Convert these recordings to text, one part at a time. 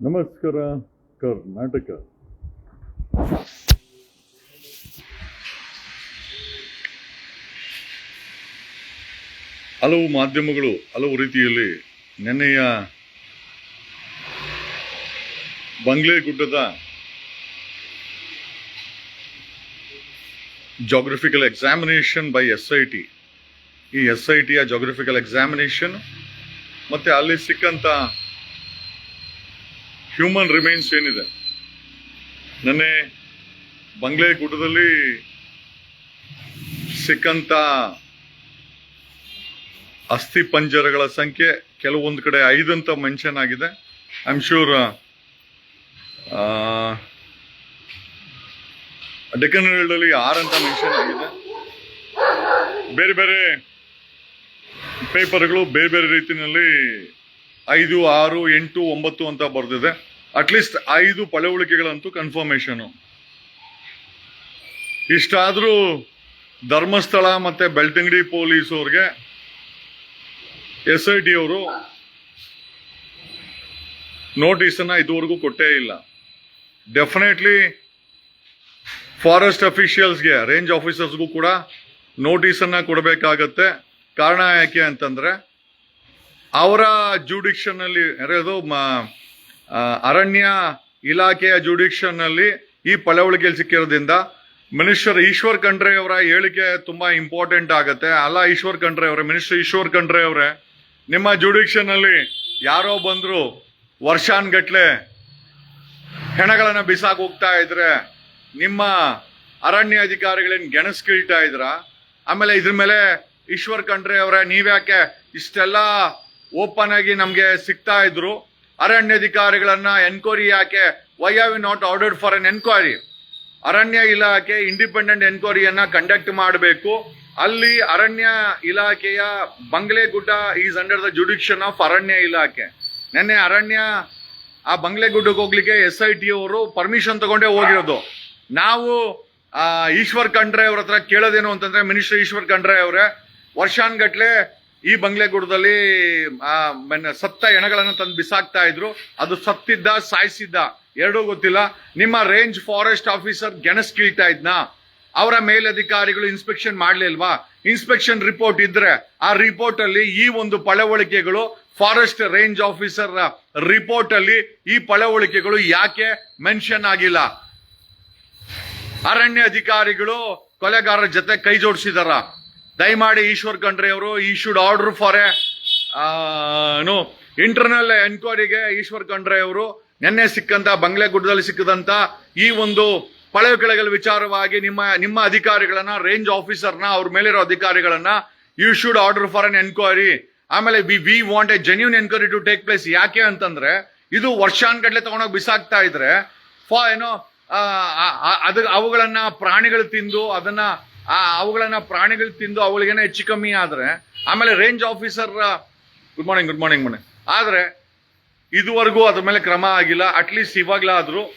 ನಮಸ್ಕಾರ, ಕರ್ನಾಟಕ. ಹಲವು ಮಾಧ್ಯಮಗಳು ಹಲವು ರೀತಿಯಲ್ಲಿ ನಿನ್ನೆಯ ಬಂಗ್ಲೆಗುಡ್ಡದ geographical examination by S I T ಈ ಎಸ್ ಐ ಟಿಯ ಜಾಗ್ರಫಿಕಲ್ ಎಕ್ಸಾಮಿನೇಷನ್ ಮತ್ತೆ ಅಲ್ಲಿ ಸಿಕ್ಕಂತ ಹ್ಯೂಮನ್ ರಿಮೈನ್ಸ್ ಏನಿದೆ? ನೆನ್ನೆ ಬಂಗ್ಲೆ ಗುಡ್ಡದಲ್ಲಿ ಸಿಕ್ಕಂತ ಅಸ್ಥಿ ಪಂಜರಗಳ ಸಂಖ್ಯೆ ಕೆಲವೊಂದು ಕಡೆ ಐದಂತ ಮೆನ್ಷನ್ ಆಗಿದೆ. ಐ ಆಮ್ ಶೂರ್ ಡೆಕ್ಕನ್ ಅಲ್ಲಿ ಆರು ಅಂತ ಮೆನ್ಷನ್ ಆಗಿದೆ. ಬೇರೆ ಬೇರೆ ಪೇಪರ್ಗಳು ಬೇರೆ ಬೇರೆ ರೀತಿಯಲ್ಲಿ ಐದು, ಆರು, ಎಂಟು, ಒಂಬತ್ತು ಅಂತ ಬರ್ದಿದೆ. ಅಟ್ಲೀಸ್ಟ್ ಐದು ಪಳವಳಿಕೆಗಳಂತೂ ಕನ್ಫರ್ಮೇಶನ್ ಇಷ್ಟಾದರೂ ಧರ್ಮಸ್ಥಳ ಮತ್ತೆ ಬೆಳ್ತಂಗಡಿ ಪೊಲೀಸ್ ಅವ್ರಿಗೆ ಎಸ್ ಐ ಟಿ ಅವರು ನೋಟಿಸನ್ನ ಇದುವರೆಗೂ ಕೊಟ್ಟೇ ಇಲ್ಲ. ಡೆಫಿನೆಟ್ಲಿ ಫಾರೆಸ್ಟ್ ಅಫಿಷಿಯಲ್ಸ್ಗೆ ರೇಂಜ್ ಆಫೀಸರ್ಸ್ಗೂ ಕೂಡ ನೋಟಿಸನ್ನ ಕೊಡಬೇಕಾಗತ್ತೆ. ಕಾರಣ ಯಾಕೆ ಅಂತಂದ್ರೆ ಅವರ ಜುಡಿಕ್ಷನ್ ಅಲ್ಲಿ ಯಾರ್ಯಾವುದು ಮ- ಅರಣ್ಯ ಇಲಾಖೆಯ ಜುಡಿಕ್ಷನ್ ಅಲ್ಲಿ ಈ ಪಳವಳಿಕೆಯಲ್ಲಿ ಸಿಕ್ಕಿರೋದ್ರಿಂದ ಮಿನಿಸ್ಟರ್ ಈಶ್ವರ್ ಖಂಡ್ರೆ ಅವರ ಹೇಳಿಕೆ ತುಂಬಾ ಇಂಪಾರ್ಟೆಂಟ್ ಆಗುತ್ತೆ. ಅಲ್ಲ, ಈಶ್ವರ್ ಖಂಡ್ರೆ ಅವರೇ, ಮಿನಿಸ್ಟರ್ ಈಶ್ವರ್ ಖಂಡ್ರೆ ಅವರೇ, ನಿಮ್ಮ ಜುಡಿಕ್ಷನ್ ಅಲ್ಲಿ ಯಾರೋ ಬಂದ್ರು ವರ್ಷಾನ್ಗಟ್ಲೆ ಹೆಣಗಳನ್ನು ಬಿಸಾಕ್ ಹೋಗ್ತಾ ಇದ್ರೆ, ನಿಮ್ಮ ಅರಣ್ಯ ಅಧಿಕಾರಿಗಳೇನು ಗೆಣಸ್ಕೀಳ್ತಾ ಇದ್ರ? ಆಮೇಲೆ ಇದ್ರ ಮೇಲೆ ಈಶ್ವರ್ ಖಂಡ್ರೆ ಅವರೇ, ನೀವ್ಯಾಕೆ ಇಷ್ಟೆಲ್ಲ ಓಪನ್ ಆಗಿ ನಮಗೆ ಸಿಗ್ತಾ ಇದ್ರು. ಅರಣ್ಯಾಧಿಕಾರಿಗಳನ್ನ ಎನ್ಕ್ವೈರಿ ಯಾಕೆ? Why have not ordered for an enquiry ಅರಣ್ಯ ಇಲಾಖೆ ಇಂಡಿಪೆಂಡೆಂಟ್ ಎನ್ಕ್ವೈರಿಯನ್ನ ಕಂಡಕ್ಟ್ ಮಾಡಬೇಕು. ಅಲ್ಲಿ ಅರಣ್ಯ ಇಲಾಖೆಯ Banglegudda is under the jurisdiction of ಅರಣ್ಯ ಇಲಾಖೆ. ನೆನ್ನೆ ಅರಣ್ಯ, ಆ ಬಂಗ್ಲೆಗುಡ್ಡಕ್ಕೆ ಹೋಗ್ಲಿಕ್ಕೆ ಎಸ್ ಐ ಟಿ ಅವರು ಪರ್ಮಿಷನ್ ತಗೊಂಡೇ ಹೋಗಿರೋದು. ನಾವು ಈಶ್ವರ್ ಖಂಡ್ರೆ ಅವ್ರ ಹತ್ರ ಕೇಳೋದೇನು ಅಂತಂದ್ರೆ ಮಿನಿಸ್ಟರ್ ಈಶ್ವರ್ ಖಂಡ್ರೆ ಅವರೇ, ವರ್ಷಾನ್ಗಟ್ಲೆ ಈ ಬಂಗ್ಲೆಗುಡ್ಡದಲ್ಲಿ ಆ, ಸತ್ತ ಎಣಗಳನ್ನು ತಂದು ಬಿಸಾಕ್ತಾ ಇದ್ರು. ಅದು ಸತ್ತಿದ್ದ ಸಾಯಿಸಿದ್ದ. ಎರಡೂ ಗೊತ್ತಿಲ್ಲ. ನಿಮ್ಮ ರೇಂಜ್ ಫಾರೆಸ್ಟ್ ಆಫೀಸರ್ ಗೆಣಸ್ ಕೀಳ್ತಾ ಇದ್ನ? ಅವರ ಮೇಲಧಿಕಾರಿಗಳು ಇನ್ಸ್ಪೆಕ್ಷನ್ ಮಾಡ್ಲಿಲ್ವಾ ಇನ್ಸ್ಪೆಕ್ಷನ್ ರಿಪೋರ್ಟ್ ಇದ್ರೆ ಆ ರಿಪೋರ್ಟ್ ಅಲ್ಲಿ ಈ ಒಂದು ಪಳವಳಿಕೆಗಳು ಫಾರೆಸ್ಟ್ ರೇಂಜ್ ಆಫೀಸರ್ ರಿಪೋರ್ಟ್ ಅಲ್ಲಿ ಈ ಪಳವಳಿಕೆಗಳು ಯಾಕೆ ಮೆನ್ಷನ್ ಆಗಿಲ್ಲ? ಅರಣ್ಯ ಅಧಿಕಾರಿಗಳು ಕೊಲೆಗಾರರ ಜೊತೆ ಕೈ ಜೋಡಿಸಿದಾರ? ದಯಮಾಡಿ ಈಶ್ವರ್ ಖಂಡ್ರೆ ಅವರು ಈ ಶುಡ್ ಆರ್ಡರ್ ಫಾರ್ ಎ ಏನು ಇಂಟರ್ನಲ್ ಎನ್ಕ್ವೈರಿಗೆ ಈಶ್ವರ್ ಖಂಡ್ರೆ ಅವರು, ನಿನ್ನೆ ಸಿಕ್ಕಂತ ಬಂಗ್ಲೆಗುಡ್ಡದಲ್ಲಿ ಸಿಕ್ಕದಂತ ಈ ಒಂದು ಪಳೆಗಳ ವಿಚಾರವಾಗಿ ನಿಮ್ಮ ನಿಮ್ಮ ಅಧಿಕಾರಿಗಳನ್ನ ರೇಂಜ್ ಆಫೀಸರ್ನ ಅವ್ರ ಮೇಲಿರೋ ಅಧಿಕಾರಿಗಳನ್ನ you should order for an enquiry ಆಮೇಲೆ we we want a genuine enquiry to take place ಯಾಕೆ ಅಂತಂದ್ರೆ, ಇದು ವರ್ಷಾನ್ಗಟ್ಲೆ ತಗೊಂಡೋಗಿ ಬಿಸಾಕ್ತಾ ಇದ್ರೆ, ಫಾ, ಏನೋ ಅದ, ಅವುಗಳನ್ನ ಪ್ರಾಣಿಗಳು ತಿಂದು ಅದನ್ನ ಆ, ಅವುಗಳನ್ನ ಪ್ರಾಣಿಗಳು ತಿಂದು ಅವಳಿಗೇನೆ ಹೆಚ್ಚು ಕಮ್ಮಿ ಆದ್ರೆ, ಆಮೇಲೆ range officer good morning good morning ಮನೆ. ಆದ್ರೆ, ಇದುವರೆಗೂ ಅದ್ರ ಮೇಲೆ ಕ್ರಮ ಆಗಿಲ್ಲ. ಅಟ್ಲೀಸ್ಟ್ ಇವಾಗಲಾದರೂ,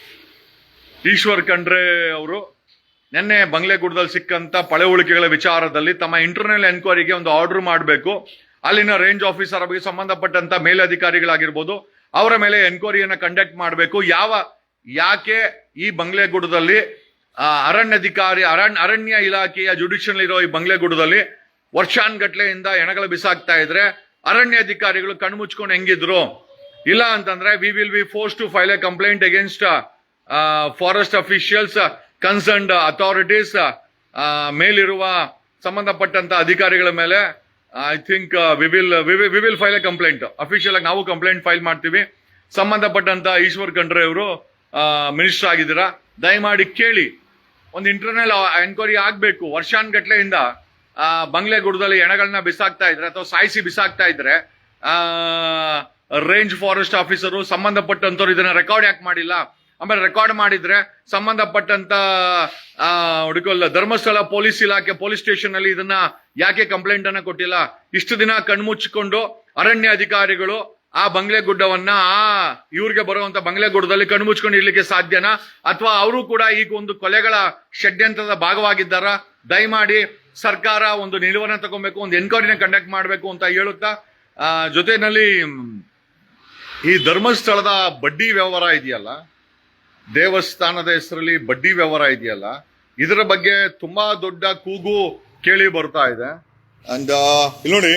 ಈಶ್ವರ್ ಖಂಡ್ರೆ ಅವರು, ನಿನ್ನೆ ಬಂಗ್ಲೆಗುಡ್ಡದಲ್ಲಿ ಸಿಕ್ಕಂತ ಪಳೆಯುಳಿಕೆಗಳ ವಿಚಾರದಲ್ಲಿ ತಮ್ಮ ಇಂಟರ್ನಲ್ ಎನ್ಕ್ವೈರಿಗೆ ಒಂದು ಆರ್ಡರ್ ಮಾಡಬೇಕು. ಅಲ್ಲಿನ ರೇಂಜ್ ಆಫೀಸರ್ ಬಗ್ಗೆ ಸಂಬಂಧಪಟ್ಟಂತ ಮೇಲಧಿಕಾರಿಗಳಾಗಿರ್ಬೋದು, ಅವರ ಮೇಲೆ ಎನ್ಕ್ವೈರಿಯನ್ನು ಕಂಡಕ್ಟ್ ಮಾಡಬೇಕು. ಯಾವ, ಯಾಕೆ ಈ ಬಂಗ್ಲೆಗುಡ್ಡದಲ್ಲಿ ಆ, ಅರಣ್ಯಾಧಿಕಾರಿ ಅರಣ್ಯ ಅರಣ್ಯ ಇಲಾಖೆಯ ಜುಡಿಷನ್ ಇರೋ ಈ ಬಂಗ್ಲೆಗುಡದಲ್ಲಿ ವರ್ಷಾನ್ಗಟ್ಲೆಯಿಂದ ಹೆಣಗಳು ಬಿಸಾಕ್ತಾ ಇದ್ರೆ ಅರಣ್ಯ ಅಧಿಕಾರಿಗಳು ಕಣ್ಮುಚ್ಕೊಂಡು ಹೆಂಗಿದ್ರು? ಇಲ್ಲ ಅಂತಂದ್ರೆ we will be force to file a complaint against forest officials concerned authorities ಮೇಲಿರುವ ಸಂಬಂಧಪಟ್ಟಂತ ಅಧಿಕಾರಿಗಳ ಮೇಲೆ I think we will we will file a complaint official ಆಗಿ ನಾವು ಕಂಪ್ಲೇಂಟ್ ಫೈಲ್ ಮಾಡ್ತೀವಿ. ಸಂಬಂಧಪಟ್ಟಂತ ಈಶ್ವರ್ ಖಂಡ್ರೆ ಅವರು ಮಿನಿಸ್ಟರ್ ಆಗಿದ್ದೀರಾ? ದಯಮಾಡಿ ಕೇಳಿ. ಒಂದು ಇಂಟರ್ನಲ್ ಎನ್ಕ್ವೈರಿ ಆಗಬೇಕು. ವರ್ಷಾನ್ಗಟ್ಲೆಯಿಂದ ಬಂಗ್ಲೆ ಬಂಗ್ಲೆಗುಡ್ಡದಲ್ಲಿ ಎಣಗಳನ್ನ ಬಿಸಾಕ್ತಾ ಇದ್ರೆ ಅಥವಾ ಸಾಯಿಸಿ ಬಿಸಾಕ್ತಾ ಇದ್ರೆ ರೇಂಜ್ ಫಾರೆಸ್ಟ್ ಆಫೀಸರು ಸಂಬಂಧಪಟ್ಟಂತವ್ರು ಇದನ್ನ ರೆಕಾರ್ಡ್ ಯಾಕೆ ಮಾಡಿಲ್ಲ? ಆಮೇಲೆ ರೆಕಾರ್ಡ್ ಮಾಡಿದ್ರೆ ಸಂಬಂಧಪಟ್ಟಂತ ಹುಡುಗಲ್ಲ ಧರ್ಮಸ್ಥಳ ಪೊಲೀಸ್ ಇಲಾಖೆ, ಪೊಲೀಸ್ ಸ್ಟೇಷನ್ ಅಲ್ಲಿ ಇದನ್ನ ಯಾಕೆ ಕಂಪ್ಲೇಂಟ್ ಅನ್ನ ಕೊಟ್ಟಿಲ್ಲ? ಇಷ್ಟು ದಿನ ಕಣ್ಮುಚ್ಚಿಕೊಂಡು ಅರಣ್ಯ ಅಧಿಕಾರಿಗಳು ಆ ಬಂಗ್ಲೆ ಗುಡ್ಡವನ್ನ ಆ ಇವ್ರಿಗೆ ಬರುವಂತ ಬಂಗ್ಲೆಗುಡ್ಡದಲ್ಲಿ ಕಣ್ಮುಚ್ಕೊಂಡು ಇರ್ಲಿಕ್ಕೆ ಸಾಧ್ಯನಾ? ಅಥವಾ ಅವರು ಕೂಡ ಈಗ ಒಂದು ಕೊಲೆಗಳ ಷಡ್ಯಂತ್ರದ ಭಾಗವಾಗಿದ್ದಾರ? ದಯಮಾಡಿ ಸರ್ಕಾರ ಒಂದು ನಿಲುವನ್ನ ತಗೊಬೇಕು, ಒಂದು ಎನ್ಕ್ವೈರಿನ ಕಂಡಕ್ಟ್ ಮಾಡಬೇಕು ಅಂತ ಹೇಳುತ್ತಾ? ಜೊತೆನಲ್ಲಿ ಈ ಧರ್ಮಸ್ಥಳದ ಬಡ್ಡಿ ವ್ಯವಹಾರ ಇದೆಯಲ್ಲ? ದೇವಸ್ಥಾನದ ಹೆಸರಲ್ಲಿ ಬಡ್ಡಿ ವ್ಯವಹಾರ ಇದೆಯಲ್ಲ? ಇದರ ಬಗ್ಗೆ ತುಂಬಾ ದೊಡ್ಡ ಕೂಗು ಕೇಳಿ ಬರ್ತಾ ಇದೆ. ಅಂಡ್ ಇಲ್ಲಿ ನೋಡಿ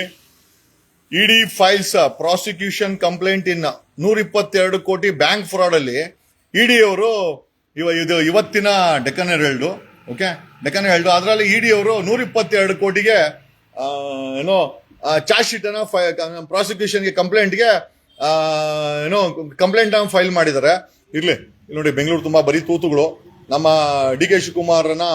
ED files prosecution complaint in ನೂರ ಇಪ್ಪತ್ತೆರಡು ಕೋಟಿ ಬ್ಯಾಂಕ್ ಫ್ರಾಡ್ ಅಲ್ಲಿ ಇಡಿ ಅವರು ಇವ ಇದು ಇವತ್ತಿನ Deccan Herald okay Deccan Herald ಅದರಲ್ಲಿ ಇಡಿ ಅವರು ನೂರ ಇಪ್ಪತ್ತೆರಡು ಕೋಟಿಗೆ ಏನೋ ಚಾರ್ಜ್ ಶೀಟ್ ಅನ್ನ ಪ್ರಾಸಿಕ್ಯೂಷನ್ಗೆ ಕಂಪ್ಲೇಂಟ್ಗೆ ಏನೋ ಕಂಪ್ಲೇಂಟ್ ಫೈಲ್ ಮಾಡಿದ್ದಾರೆ ಇರ್ಲಿ ನೋಡಿ, ಬೆಂಗಳೂರು ತುಂಬಾ ಬರೀ ತೂತುಗಳು. ನಮ್ಮ ಡಿ ಕೆ ಶಿವಕುಮಾರನ,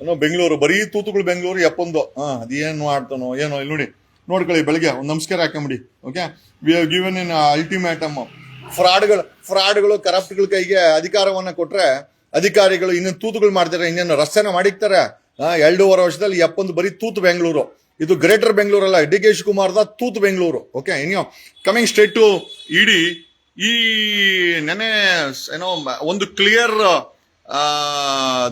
ಏನೋ, ಬೆಂಗಳೂರು, ಬರೀ ತೂತುಗಳು ಬೆಂಗಳೂರು, ಎಪ್ಪೊಂದು. ಹಾ ಅದೇನು ಮಾಡ್ತಾನೋ, ಏನೋ ಇಲ್ಲಿ ನೋಡಿ. ನೋಡ್ಕೊಳ್ಳಿ ಬೆಳಿಗ್ಗೆ, ಒಂದು ನಮಸ್ಕಾರ ಹಾಕೊಂಬಿಡಿ okay we have given an ultimatum ಫ್ರಾಡ್ಗಳು ಫ್ರಾಡ್ಗಳು ಕರಪ್ಟ್ಗಳ ಕೈಗೆ ಅಧಿಕಾರವನ್ನು ಕೊಟ್ಟರೆ ಅಧಿಕಾರಿಗಳು ಇನ್ನೊಂದು ತೂತುಗಳು ಮಾಡ್ತಾರೆ, ಇನ್ನೇನು ರಸ್ತೆನ ಮಾಡಿಕ್ತಾರೆ. ಎರಡೂವರೆ ವರ್ಷದಲ್ಲಿ ಎಪ್ಪೊಂದು ಬರೀ ತೂತು ಬೆಂಗಳೂರು. ಇದು ಗ್ರೇಟರ್ ಬೆಂಗಳೂರು ಅಲ್ಲ, ಡಿ ಕೆ ಶಿವಕುಮಾರ್ದ ತೂತು ಬೆಂಗಳೂರು ಓಕೆ ಇನ್ಯೋ ಕಮಿಂಗ್ ಸ್ಟೇಟ್ ಟು ಇಡಿ ಈ ನೆನೆ, ಏನೋ, ಒಂದು ಕ್ಲಿಯರ್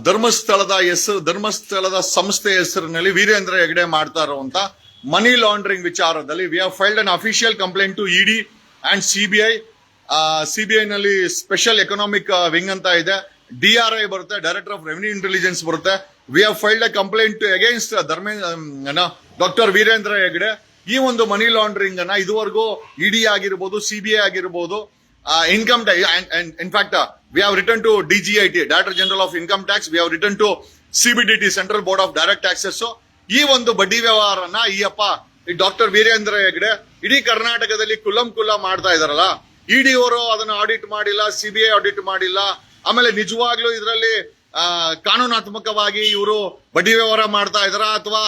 ಧರ್ಮಸ್ಥಳದ ಹೆಸರು, ಧರ್ಮಸ್ಥಳದ ಸಂಸ್ಥೆ ಹೆಸರಿನಲ್ಲಿ ವೀರೇಂದ್ರ ಹೆಗಡೆ ಮಾಡ್ತಾ ಇರುವಂತ ಮನಿ ಲಾಂಡ್ರಿಂಗ್ ವಿಚಾರದಲ್ಲಿ we have filed an official complaint to ED and B ನಲ್ಲಿ ಸ್ಪೆಷಲ್ ಎಕನಾಮಿಕ್ ವಿಂಗ್ ಅಂತ ಇದೆ. ಡಿ ಆರ್ ಐ ಬರುತ್ತೆ ಡೈರೆಕ್ಟರ್ ಆಫ್ ರೆವಿನ್ಯೂ ಇಂಟೆಲಿಜೆನ್ಸ್ ಬರುತ್ತೆ. We have filed a complaint against Dharmendra doctor Veerendra Hegde ಈ ಒಂದು money laundering ಅನ್ನ ಇದುವರೆಗೂ ಇಡಿ ಆಗಿರ್ಬೋದು ಸಿಬಿಐ ಆಗಿರ್ಬೋದು income in fact we have return to DGIT director general of income tax we have return to CBDT central board of direct taxes ಈ ಒಂದು ಬಡ್ಡಿ ವ್ಯವಹಾರನ ಈ ಅಪ್ಪ, ಈ ಡಾಕ್ಟರ್ ವೀರೇಂದ್ರ ಹೆಗ್ಡೆ ಇಡೀ ಕರ್ನಾಟಕದಲ್ಲಿ ಕುಲಂ ಕುಲ ಮಾಡ್ತಾ ಇದಾರಲ್ಲ ಇಡಿ ಅವರು ಅದನ್ನ ಆಡಿಟ್ ಮಾಡಿಲ್ಲ ಸಿಬಿಐ ಆಡಿಟ್ ಮಾಡಿಲ್ಲ. ಆಮೇಲೆ ನಿಜವಾಗ್ಲೂ ಇದರಲ್ಲಿ ಕಾನೂನಾತ್ಮಕವಾಗಿ ಇವರು ಬಡ್ಡಿ ವ್ಯವಹಾರ ಮಾಡ್ತಾ ಇದಾರ ಅಥವಾ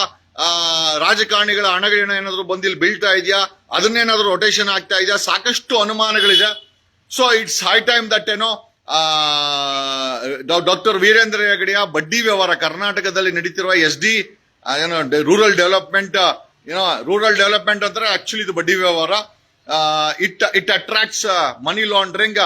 ರಾಜಕಾರಣಿಗಳ ಹಣಗಳನ್ನ ಏನಾದ್ರು ಬಂದಿಲ್ಲಿ ಬೀಳ್ತಾ ಇದೆಯಾ? ಅದನ್ನೇನಾದ್ರು ರೊಟೇಷನ್ ಆಗ್ತಾ ಇದೆಯಾ? ಸಾಕಷ್ಟು ಅನುಮಾನಗಳಿದೆ. So it's high time that ಏನೋ ಡಾಕ್ಟರ್ ವೀರೇಂದ್ರ ಹೆಗಡೆಯ ಬಡ್ಡಿ ವ್ಯವಹಾರ, ಕರ್ನಾಟಕದಲ್ಲಿ ನಡೀತಿರುವ ಎಸ್ ಡಿ ಏನೋ ರೂರಲ್ ಡೆವಲಪ್ಮೆಂಟ್ ಏನೋ ರೂರಲ್ ಡೆವಲಪ್ಮೆಂಟ್ ಅಂದ್ರೆ ಆಕ್ಚುಲಿ ಇದು ಬಡ್ಡಿ ವ್ಯವಹಾರ. It it attracts money laundering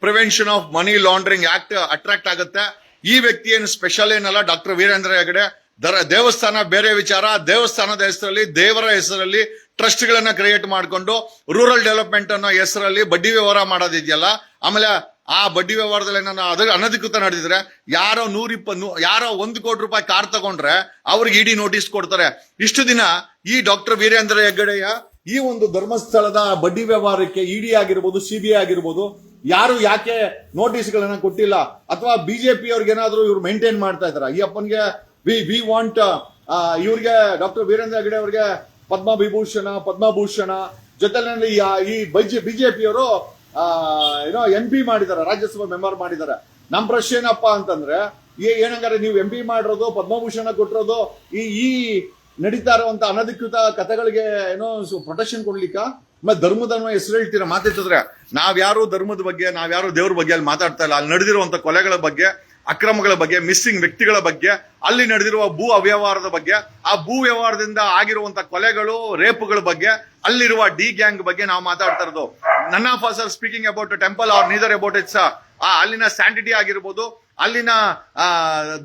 prevention of money laundering act attract ಆಗುತ್ತೆ. ಈ ವ್ಯಕ್ತಿ ಏನು ಸ್ಪೆಷಲ್ ಏನಲ್ಲ ಡಾಕ್ಟರ್ ವೀರೇಂದ್ರ ಹೆಗಡೆ, ದರ, ದೇವಸ್ಥಾನ ಬೇರೆ ವಿಚಾರ, ದೇವಸ್ಥಾನದ ಹೆಸರಲ್ಲಿ, ದೇವರ ಹೆಸರಲ್ಲಿ ಟ್ರಸ್ಟ್ ಗಳನ್ನ ಕ್ರಿಯೇಟ್ ಮಾಡಿಕೊಂಡು ರೂರಲ್ ಡೆವಲಪ್ಮೆಂಟ್ ಅನ್ನೋ ಹೆಸರಲ್ಲಿ ಬಡ್ಡಿ ವ್ಯವಹಾರ ಮಾಡೋದಿದೆಯಲ್ಲ. ಆಮೇಲೆ ಆ ಬಡ್ಡಿ ವ್ಯವಹಾರದಲ್ಲಿ ನಾನು ಅದ್ರ ಅನಧಿಕೃತ ನಡೆದಿದ್ರೆ, ಯಾರೋ ನೂರಿಪ್ಪ ನೂ, ಯಾರೋ ಒಂದು ಕೋಟಿ ರೂಪಾಯಿ ಕಾರ್ ತಗೊಂಡ್ರೆ ಅವ್ರಿಗೆ ಇಡಿ ನೋಟಿಸ್ ಕೊಡ್ತಾರೆ. ಇಷ್ಟು ದಿನ ಈ ಡಾಕ್ಟರ್ ವೀರೇಂದ್ರ ಹೆಗ್ಗಡೆಯ ಈ ಒಂದು ಧರ್ಮಸ್ಥಳದ ಬಡ್ಡಿ ವ್ಯವಹಾರಕ್ಕೆ ಇಡಿ ಆಗಿರ್ಬೋದು ಸಿಬಿಐ ಆಗಿರ್ಬೋದು, ಯಾರು ಯಾಕೆ ನೋಟಿಸ್ ಗಳನ್ನ ಕೊಟ್ಟಿಲ್ಲ? ಅಥವಾ ಬಿಜೆಪಿ ಅವ್ರಿಗೆ ಏನಾದ್ರು ಇವ್ರು ಮೇಂಟೈನ್ ಮಾಡ್ತಾ ಇದಾರ ಈ ಅಪ್ಪನ್ಗೆ ವಿ ವಿ ವಾಂಟ್ ಇವ್ರಿಗೆ ಡಾಕ್ಟರ್ ವೀರೇಂದ್ರ ಹೆಗ್ಗಡೆ ಅವ್ರಿಗೆ ಪದ್ಮ ವಿಭೂಷಣ ಪದ್ಮಭೂಷಣ ಜೊತೆನಲ್ಲಿ ಈ ಬಿಜೆಪಿಯವರು ಏನೋ ಎಂ ಪಿ ಮಾಡಿದ್ದಾರೆ ರಾಜ್ಯಸಭಾ ಮೆಂಬರ್ ಮಾಡಿದ್ದಾರೆ ನಮ್ಮ ಪ್ರಶ್ನೆ ಏನಪ್ಪಾ ಅಂತಂದ್ರೆ ಈ ಏನಂಗಾರೆ ನೀವು ಎಂ ಪಿ ಮಾಡಿರೋದು, ಪದ್ಮಭೂಷಣ ಕೊಟ್ಟಿರೋದು, ಈ ಈ ನಡೀತಾ ಇರುವಂತ ಅನಧಿಕೃತ ಕಥೆಗಳಿಗೆ ಏನೋ ಪ್ರೊಟೆಕ್ಷನ್ ಕೊಡ್ಲಿಕ್ಕ? ಮತ್ತೆ ಧರ್ಮದ ಹೆಸರು ಹೇಳ್ತೀರಾ? ಮಾತಾಡ್ತಿದ್ರೆ, ನಾವ್ಯಾರು ಧರ್ಮದ ಬಗ್ಗೆ, ನಾವ್ಯಾರು ದೇವ್ರ ಬಗ್ಗೆ ಅಲ್ಲಿ ಮಾತಾಡ್ತಾ ಇಲ್ಲ. ಅಲ್ಲಿ ನಡೆದಿರುವಂತ ಕೊಲೆಗಳ ಬಗ್ಗೆ ಅಕ್ರಮಗಳ ಬಗ್ಗೆ ಮಿಸ್ಸಿಂಗ್ ವ್ಯಕ್ತಿಗಳ ಬಗ್ಗೆ, ಅಲ್ಲಿ ನಡೆದಿರುವ ಭೂ ಅವ್ಯವಹಾರದ ಬಗ್ಗೆ, ಆ ಭೂ ವ್ಯವಹಾರದಿಂದ ಆಗಿರುವಂತಹ ಕೊಲೆಗಳು, ರೇಪುಗಳ ಬಗ್ಗೆ, ಅಲ್ಲಿರುವ ಡಿ ಗ್ಯಾಂಗ್ ಬಗ್ಗೆ ನಾವು ಮಾತಾಡ್ತಾ ಇರೋದು. ನನ್ನ phasor speaking about temple or neither about it's ಅಲ್ಲಿನ ಸ್ಯಾಂಟಿಟಿ ಆಗಿರ್ಬೋದು, ಅಲ್ಲಿನ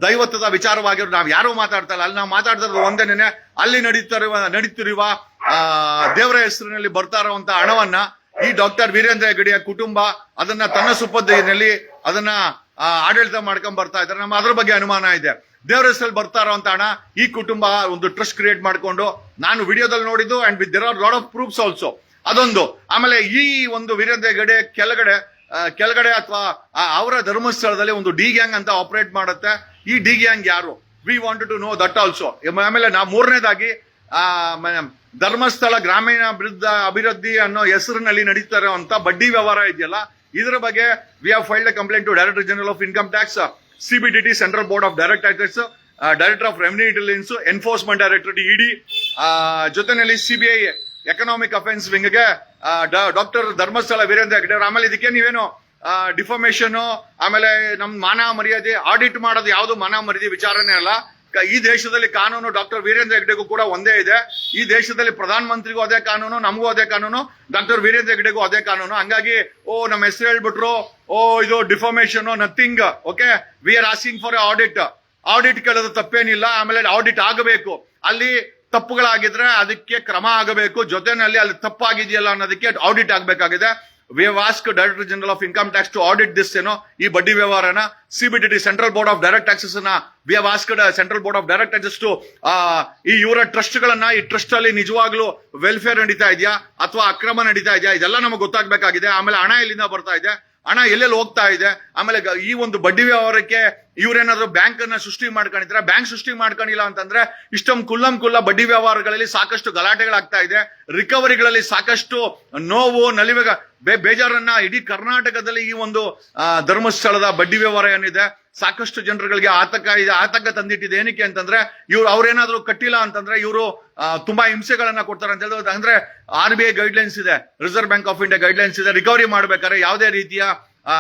ದೈವತ್ವದ ವಿಚಾರವಾಗಿರೋ ನಾವು ಯಾರು ಮಾತಾಡ್ತಾ ಇಲ್ಲ. ಅಲ್ಲಿ ನಾವು ಮಾತಾಡ್ತಾ ಇರೋದು ಒಂದೇನೆ ಅಲ್ಲಿ ನಡೀತಿರುವ ನಡೀತಿರುವ ದೇವರ ಹೆಸರಿನಲ್ಲಿ ಬರ್ತಾ ಇರುವಂತ ಹಣವನ್ನ ಈ ಡಾಕ್ಟರ್ ವೀರೇಂದ್ರ ಹೆಗಡೆಯ ಕುಟುಂಬ, ಅದನ್ನ ತನ್ನ ಸುಪದ್ದಿನಲ್ಲಿ ಅದನ್ನ ಆ, ಆಡಳಿತ ಮಾಡ್ಕೊಂಡ್ ಬರ್ತಾ ಇದ್ದಾರೆ. ನಮ್ಮ ಅದ್ರ ಬಗ್ಗೆ ಅನುಮಾನ ಇದೆ. ದೇವರ ಹೆಸರಲ್ಲಿ ಬರ್ತಾ ಇರುವಂತ ಹಣ ಈ ಕುಟುಂಬ ಒಂದು ಟ್ರಸ್ಟ್ ಕ್ರಿಯೇಟ್ ಮಾಡ್ಕೊಂಡು ನಾನು ವಿಡಿಯೋದಲ್ಲಿ ನೋಡಿದ್ದು and with there are load of proofs also ಅದೊಂದು. ಆಮೇಲೆ ಈ ಒಂದು ವಿರೋಧ ಗಡೆ ಕೆಳಗಡೆ ಕೆಳಗಡೆ ಅಥವಾ ಅವರ ಧರ್ಮಸ್ಥಳದಲ್ಲಿ ಒಂದು ಡಿ ಗ್ಯಾಂಗ್ ಅಂತ ಆಪರೇಟ್ ಮಾಡುತ್ತೆ. ಈ ಡಿ ಗ್ಯಾಂಗ್ ಯಾರು? We want to know that also ಆಮೇಲೆ ನಾ ಮೂರನೇದಾಗಿ ಧರ್ಮಸ್ಥಳ ಗ್ರಾಮೀಣ ಅಭಿವೃದ್ಧ ಅಭಿವೃದ್ಧಿ ಅನ್ನೋ ಹೆಸರಿನಲ್ಲಿ ನಡೀತಾರೆ ಅಂತ ಬಡ್ಡಿ ವ್ಯವಹಾರ ಇದೆಯಲ್ಲ ಇದರ ಬಗ್ಗೆ we have filed a complaint to director general of income tax CBDT central board of direct taxes director of revenue intelligence enforcement directorate ED ಜೊತೆಯಲ್ಲಿ ಸಿಬಿಐ ಎಕನಾಮಿಕ್ ಅಫೆನ್ಸ್ ವಿಂಗ್ಗೆ ಡಾಕ್ಟರ್ ಧರ್ಮಸ್ಥಳ ವೀರೇಂದ್ರ ಹೆಗ್ಡೆ. ಆಮೇಲೆ ಇದಕ್ಕೆ ನೀವೇನು ಡಿಫಾಮೇಶನ್ ಆಮೇಲೆ ನಮ್ಮ ಮಾನ ಮರ್ಯಾದೆ ಆಡಿಟ್ ಮಾಡೋದು ಯಾವುದು ಮಾನ ಮರ್ಯಾದೆ ವಿಚಾರನೇ ಅಲ್ಲ ಈ ದೇಶದಲ್ಲಿ ಕಾನೂನು ಡಾಕ್ಟರ್ ವೀರೇಂದ್ರ ಹೆಗ್ಡೆಗೂ ಕೂಡ ಒಂದೇ ಇದೆ. ಈ ದೇಶದಲ್ಲಿ ಪ್ರಧಾನ ಮಂತ್ರಿಗೂ ಅದೇ ಕಾನೂನು, ನಮಗೂ ಅದೇ ಕಾನೂನು, ಡಾಕ್ಟರ್ ವೀರೇಂದ್ರ ಹೆಗ್ಡೆಗೂ ಅದೇ ಕಾನೂನು. ಹಂಗಾಗಿ, ಓ, ನಮ್ಮ ಹೆಸರು ಹೇಳ್ಬಿಟ್ರು, ಓ, ಇದು defamation nothing okay we are asking for audit audit ಕೇಳೋದು ತಪ್ಪೇನಿಲ್ಲ, ಆಮೇಲೆ ಆಡಿಟ್ ಆಗಬೇಕು. ಅಲ್ಲಿ ತಪ್ಪುಗಳಾಗಿದ್ರೆ ಅದಕ್ಕೆ ಕ್ರಮ ಆಗಬೇಕು. ಜೊತೆನಲ್ಲಿ ಅಲ್ಲಿ ತಪ್ಪಾಗಿದೆಯಲ್ಲ ಅನ್ನೋದಕ್ಕೆ ಆಡಿಟ್ ಆಗಬೇಕಾಗಿದೆ. We have ask director general of income tax to audit this ಏನೋ ಈ ಬಡ್ಡಿ ವ್ಯವಹಾರನ. CBDT central board of direct ಟ್ಯಾಕ್ಸಸ್ನ we have asked central board of direct taxes to ಈ ಇವರ ಟ್ರಸ್ಟ್ ಗಳನ್ನ ಈ ಟ್ರಸ್ಟ್ ಅಲ್ಲಿ ನಿಜವಾಗ್ಲೂ ವೆಲ್ಫೇರ್ ನಡೀತಾ ಇದೆಯಾ ಅಥವಾ ಅಕ್ರಮ ನಡೀತಾ ಇದೆಯಾ? ಇದೆಲ್ಲ ನಮಗೆ ಗೊತ್ತಾಗಬೇಕಾಗಿದೆ. ಆಮೇಲೆ ಹಣ ಎಲ್ಲಿಂದ ಬರ್ತಾ ಇದೆ? ಹಣ ಎಲ್ಲೆಲ್ಲಿ ಹೋಗ್ತಾ ಇದೆ? ಆಮೇಲೆ ಈ ಒಂದು ಬಡ್ಡಿ ವ್ಯವಹಾರಕ್ಕೆ ಇವ್ರೇನಾದ್ರು ಬ್ಯಾಂಕ್ ಅನ್ನ ಸೃಷ್ಟಿ ಮಾಡ್ಕೊಂಡಿದ್ರೆ? ಬ್ಯಾಂಕ್ ಸೃಷ್ಟಿ ಮಾಡ್ಕೊಂಡಿಲ್ಲ ಅಂತಂದ್ರೆ ಇಷ್ಟೊಂದು ಕುಲ್ಲಂ ಕುಲ್ಲ ಬಡ್ಡಿ ವ್ಯವಹಾರಗಳಲ್ಲಿ ಸಾಕಷ್ಟು ಗಲಾಟೆಗಳಾಗ್ತಾ ಇದೆ. ರಿಕವರಿಗಳಲ್ಲಿ ಸಾಕಷ್ಟು ನೋವು ನಲಿವೆಗ ಬೇ ಬೇಜಾರನ್ನ ಇಡೀ ಕರ್ನಾಟಕದಲ್ಲಿ ಈ ಒಂದು ಧರ್ಮಸ್ಥಳದ ಬಡ್ಡಿ ವ್ಯವಹಾರ ಏನಿದೆ? ಸಾಕಷ್ಟು ಜನರುಗಳಿಗೆ ಆತಂಕ ಇದೆ, ಆತಂಕ ತಂದಿಟ್ಟಿದೆ. ಏನಕ್ಕೆ ಅಂತಂದ್ರೆ ಇವ್ರು ಅವ್ರೇನಾದ್ರೂ ಕಟ್ಟಿಲ್ಲ ಅಂತಂದ್ರೆ ಇವರು ತುಂಬಾ ಹಿಂಸೆಗಳನ್ನ ಕೊಡ್ತಾರೆ ಅಂತ ಹೇಳಿದ್ರೆ ಅಂದ್ರೆ ಆರ್ ಬಿ ಐ ಗೈಡ್ಲೈನ್ಸ್ ಇದೆ reserve bank of India guidelines ಇದೆ ರಿಕವರಿ ಮಾಡ್ಬೇಕಾದ್ರೆ ಯಾವುದೇ ರೀತಿಯ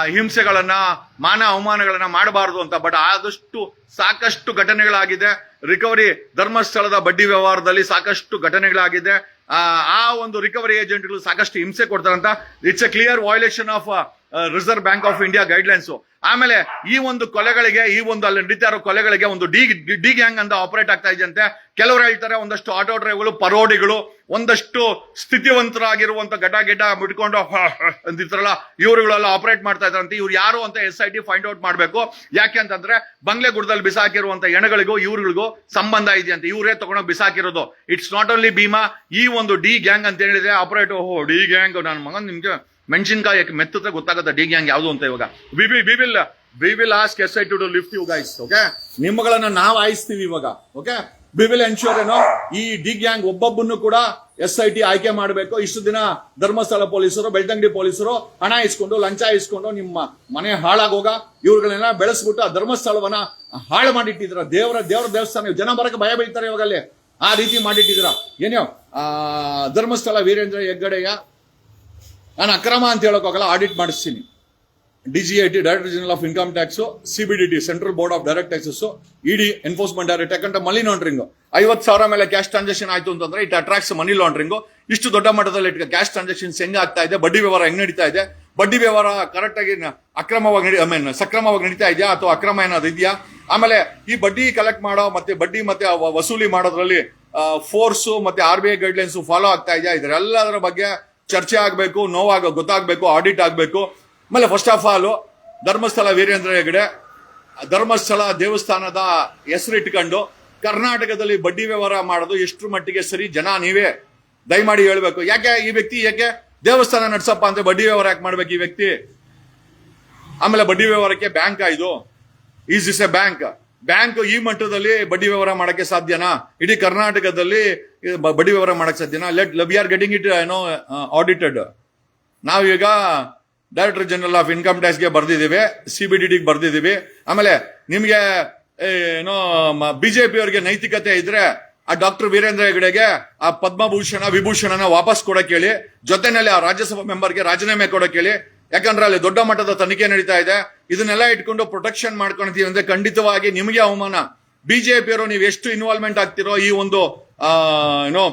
ಹಿಂಸೆಗಳನ್ನ ಮಾನ ಅವಮಾನಗಳನ್ನ ಮಾಡಬಾರದು ಅಂತ. ಬಟ್ ಆದಷ್ಟು ಸಾಕಷ್ಟು ಘಟನೆಗಳಾಗಿದೆ. ರಿಕವರಿ ಧರ್ಮಸ್ಥಳದ ಬಡ್ಡಿ ವ್ಯವಹಾರದಲ್ಲಿ ಸಾಕಷ್ಟು ಘಟನೆಗಳಾಗಿದೆ. ಆ, ಒಂದು ರಿಕವರಿ ಏಜೆಂಟ್ಗಳು ಸಾಕಷ್ಟು ಹಿಂಸೆ ಕೊಡ್ತಾರಂತ it's a clear violation of reserve bank of India guidelines ಆಮೇಲೆ ಈ ಒಂದು ಕೊಲೆಗಳಿಗೆ, ಈ ಒಂದು ಅಲ್ಲಿ ನಡೀತಾ ಇರೋ ಕೊಲೆಗಳಿಗೆ ಒಂದು ಡಿ ಡಿ ಗ್ಯಾಂಗ್ ಅಂತ ಆಪರೇಟ್ ಆಗ್ತಾ ಇದೆಯಂತೆ. ಕೆಲವರು ಹೇಳ್ತಾರೆ ಒಂದಷ್ಟು ಆಟೋ ಡ್ರೈವ್ಗಳು ಪರೋಡಿಗಳು, ಒಂದಷ್ಟು ಸ್ಥಿತಿವಂತರಾಗಿರುವಂತ ಗಡ ಗಿಡ ಬಿಟ್ಕೊಂಡು ಅಂತಿರ್ತಾರಲ್ಲ ಇವರುಗಳೆಲ್ಲ ಆಪರೇಟ್ ಮಾಡ್ತಾ ಇದ್ರಂತೆ ಇವ್ರು ಯಾರು ಅಂತ S I T find out ಮಾಡಬೇಕು. ಯಾಕೆ ಅಂತಂದ್ರೆ, ಬಂಗ್ಲೆಗುಡದಲ್ಲಿ ಬಿಸಾಕಿರುವಂತ ಹೆಣಗಳಿಗೂ, ಇವ್ರುಗಳಿಗೂ ಸಂಬಂಧ ಇದೆಯಂತೆ. ಇವರೇ ತಗೊಂಡೋಗಿ ಬಿಸಾಕಿರೋದು. ಇಟ್ಸ್ ನಾಟ್ ಓನ್ಲಿ ಭೀಮಾ, ಈ ಒಂದು ಡಿ ಗ್ಯಾಂಗ್ ಅಂತ ಹೇಳಿದ್ರೆ ಆಪರೇಟ್ ಓಹೋ, ಡಿ ಗ್ಯಾಂಗ್ ನನ್ನ ಮಗನ್ ನಿಮ್ಗೆ ಮೆಣಸಿನ್ಕಾಯಿ ಮೆತ್ತದ ಗೊತ್ತಾಗುತ್ತೆ ಡಿ ಗ್ಯಾಂಗ್ ಯಾವುದು ಅಂತ ಇವಾಗ. We we we will we will ask S I to do lift you guys okay ನಿಮ್ಮಗಳನ್ನ ನಾವು ಆಯಿಸ್ತೀವಿ ಇವಾಗ ಓಕೆ ವಿ ವಿಲ್ ಎನ್ಶೂರ್ ಏನೋ ಈ ಡಿ ಗ್ಯಾಂಗ್ ಒಬ್ಬೊಬ್ಬನ್ನು ಕೂಡ ಎಸ್ ಐ ಟಿ ಆಯ್ಕೆ ಮಾಡಬೇಕು. ಇಷ್ಟು ದಿನ ಧರ್ಮಸ್ಥಳ ಪೊಲೀಸರು, ಬೆಳ್ತಂಗಡಿ ಪೊಲೀಸರು ಹಣ ಇಸ್ಕೊಂಡು, ಲಂಚ ಇಸ್ಕೊಂಡು ನಿಮ್ಮ ಮನೆ ಹಾಳಾಗೋಗ ಇವ್ರುಗಳನ್ನೆಲ್ಲ ಬೆಳೆಸ್ಬಿಟ್ಟು ಆ ಧರ್ಮಸ್ಥಳವನ್ನ ಹಾಳು ಮಾಡಿಟ್ಟಿದ್ರ ದೇವರ ದೇವರ ದೇವಸ್ಥಾನ, ಜನ ಬರಕ್ಕೆ ಭಯ ಬೀಳ್ತಾರೆ ಇವಾಗ ಅಲ್ಲಿ ಆ ರೀತಿ ಮಾಡಿಟ್ಟಿದ್ರ ಏನೋ ಆ, ಧರ್ಮಸ್ಥಳ ವೀರೇಂದ್ರ ಹೆಗ್ಗಡೆಯ ನಾನು ಅಕ್ರಮ ಅಂತ ಹೇಳೋಕ್ಕಾಗಲ್ಲ ಆಡಿಟ್ ಮಾಡಿಸ್ತೀನಿ. D G I T director general of income tax C B D T central board of direct taxes ED enforcement direct ಯಾಕಂದ್ರೆ ಮನಿ ಲಾಂಡ್ರಿಂಗ್ ಐವತ್ತು ಸಾವಿರ ಮೇಲೆ ಕ್ಯಾಶ್ ಟ್ರಾನ್ಸಾಕ್ಷನ್ ಆಯ್ತು ಅಂತಂದ್ರೆ ಇಟ್ ಅಟ್ರಾಕ್ಟ್ಸ್ ಮನಿ ಲಾಂಡ್ರಿಂಗ್ ಇಷ್ಟು ದೊಡ್ಡ ಮಟ್ಟದಲ್ಲಿ ಕ್ಯಾಶ್ ಟ್ರಾನ್ಸಾಕ್ಷನ್ಸ್ ಹೆಂಗ್ ಆಗ್ತಾ ಇದೆ, ಬಡ್ಡಿ ವ್ಯವಹಾರ ಹೆಂಗ್ ನಡೀತಾ ಇದೆ, ಬಡ್ಡಿ ವ್ಯವಹಾರ ಕರೆಕ್ಟ್ ಆಗಿ ನ- ಅಕ್ರಮವಾಗಿ ನಡಿ ಐ ಮೀನ್ ಸಕ್ರಮವಾಗಿ ನಡೀತಾ ಇದೆಯಾ ಅಥವಾ ಅಕ್ರಮ ಏನಾದ್ರು ಇದೆಯಾ? ಆಮೇಲೆ ಈ ಬಡ್ಡಿ ಕಲೆಕ್ಟ್ ಮಾಡೋ ಮತ್ತೆ ಬಡ್ಡಿ ಮತ್ತೆ ವಸೂಲಿ ಮಾಡೋದ್ರಲ್ಲಿ ಫೋರ್ಸ್ ಮತ್ತೆ R B I guidelines follow ಆಗ್ತಾ ಇದೆಯಾ? ಇದರೆಲ್ಲದರ ಬಗ್ಗೆ ಚರ್ಚೆ ಆಗಬೇಕು, ನೋವಾಗ, ಗೊತ್ತಾಗಬೇಕು ಆಡಿಟ್ ಆಗಬೇಕು. ಆಮೇಲೆ first of all Dharmasthala Veerendra Hegde Dharmasthala ದೇವಸ್ಥಾನದ ಹೆಸರಿಟ್ಕೊಂಡು ಕರ್ನಾಟಕದಲ್ಲಿ ಬಡ್ಡಿ ವ್ಯವಹಾರ ಮಾಡೋದು ಎಷ್ಟು ಮಟ್ಟಿಗೆ ಸರಿ, ಜನ ನೀವೇ ದಯಮಾಡಿ ಹೇಳಬೇಕು. ಯಾಕೆ ಈ ವ್ಯಕ್ತಿ, ಯಾಕೆ ದೇವಸ್ಥಾನ ನಡ್ಸಪ್ಪ ಅಂತ ಬಡ್ಡಿ ವ್ಯವಹಾರ ಯಾಕೆ ಮಾಡ್ಬೇಕು ಈ ವ್ಯಕ್ತಿ? ಆಮೇಲೆ ಬಡ್ಡಿ ವ್ಯವಹಾರಕ್ಕೆ ಬ್ಯಾಂಕ್ ಇದು? Is is a bank bank ಈ ಮಟ್ಟದಲ್ಲಿ ಬಡ್ಡಿ ವ್ಯವಹಾರ ಮಾಡಕ್ಕೆ ಸಾಧ್ಯನಾ? ಇಡೀ ಕರ್ನಾಟಕದಲ್ಲಿ ಬಡ್ಡಿ ವ್ಯವಹಾರ ಮಾಡಕ್ ಸಾಧ್ಯನಾ? Let we are getting it ಏನೋ ಆಡಿಟೆಡ್ ನಾವೀಗ ಡೈರೆಕ್ಟರ್ ಜನರಲ್ ಆಫ್ ಇನ್ಕಮ್ ಟ್ಯಾಕ್ಸ್ಗೆ ಬರ್ದಿದ್ದೀವಿ ಸಿ ಬಿ ಡಿ ಡಿಗೆ ಬರ್ದಿದ್ದೀವಿ. ಆಮೇಲೆ ನಿಮ್ಗೆ ಏನೋ ಬಿಜೆಪಿ ಅವರಿಗೆ ನೈತಿಕತೆ ಇದ್ರೆ ಆ ಡಾಕ್ಟರ್ ವೀರೇಂದ್ರ ಹೆಗಡೆಗೆ ಆ ಪದ್ಮಭೂಷಣ, ವಿಭೂಷಣನ ವಾಪಸ್ ಕೊಡಕ್ಕೆ ಹೇಳಿ ಜೊತೆನಲ್ಲಿ ಆ ರಾಜ್ಯಸಭಾ ಮೆಂಬರ್ಗೆ ರಾಜೀನಾಮೆ ಕೊಡಕ್ಕೆ ಹೇಳಿ ಯಾಕಂದ್ರೆ ಅಲ್ಲಿ ದೊಡ್ಡ ಮಟ್ಟದ ತನಿಖೆ ನಡೀತಾ ಇದೆ. ಇದನ್ನೆಲ್ಲ ಇಟ್ಕೊಂಡು ಪ್ರೊಟೆಕ್ಷನ್ ಮಾಡ್ಕೊಳ್ತೀವಿ ಅಂದ್ರೆ ಖಂಡಿತವಾಗಿ ನಿಮಗೆ ಅವಮಾನ. ಬಿಜೆಪಿಯವರು ನೀವು ಎಷ್ಟು ಇನ್ವಾಲ್ವ್ಮೆಂಟ್ ಆಗ್ತಿರೋ ಈ ಒಂದು ಏನೋ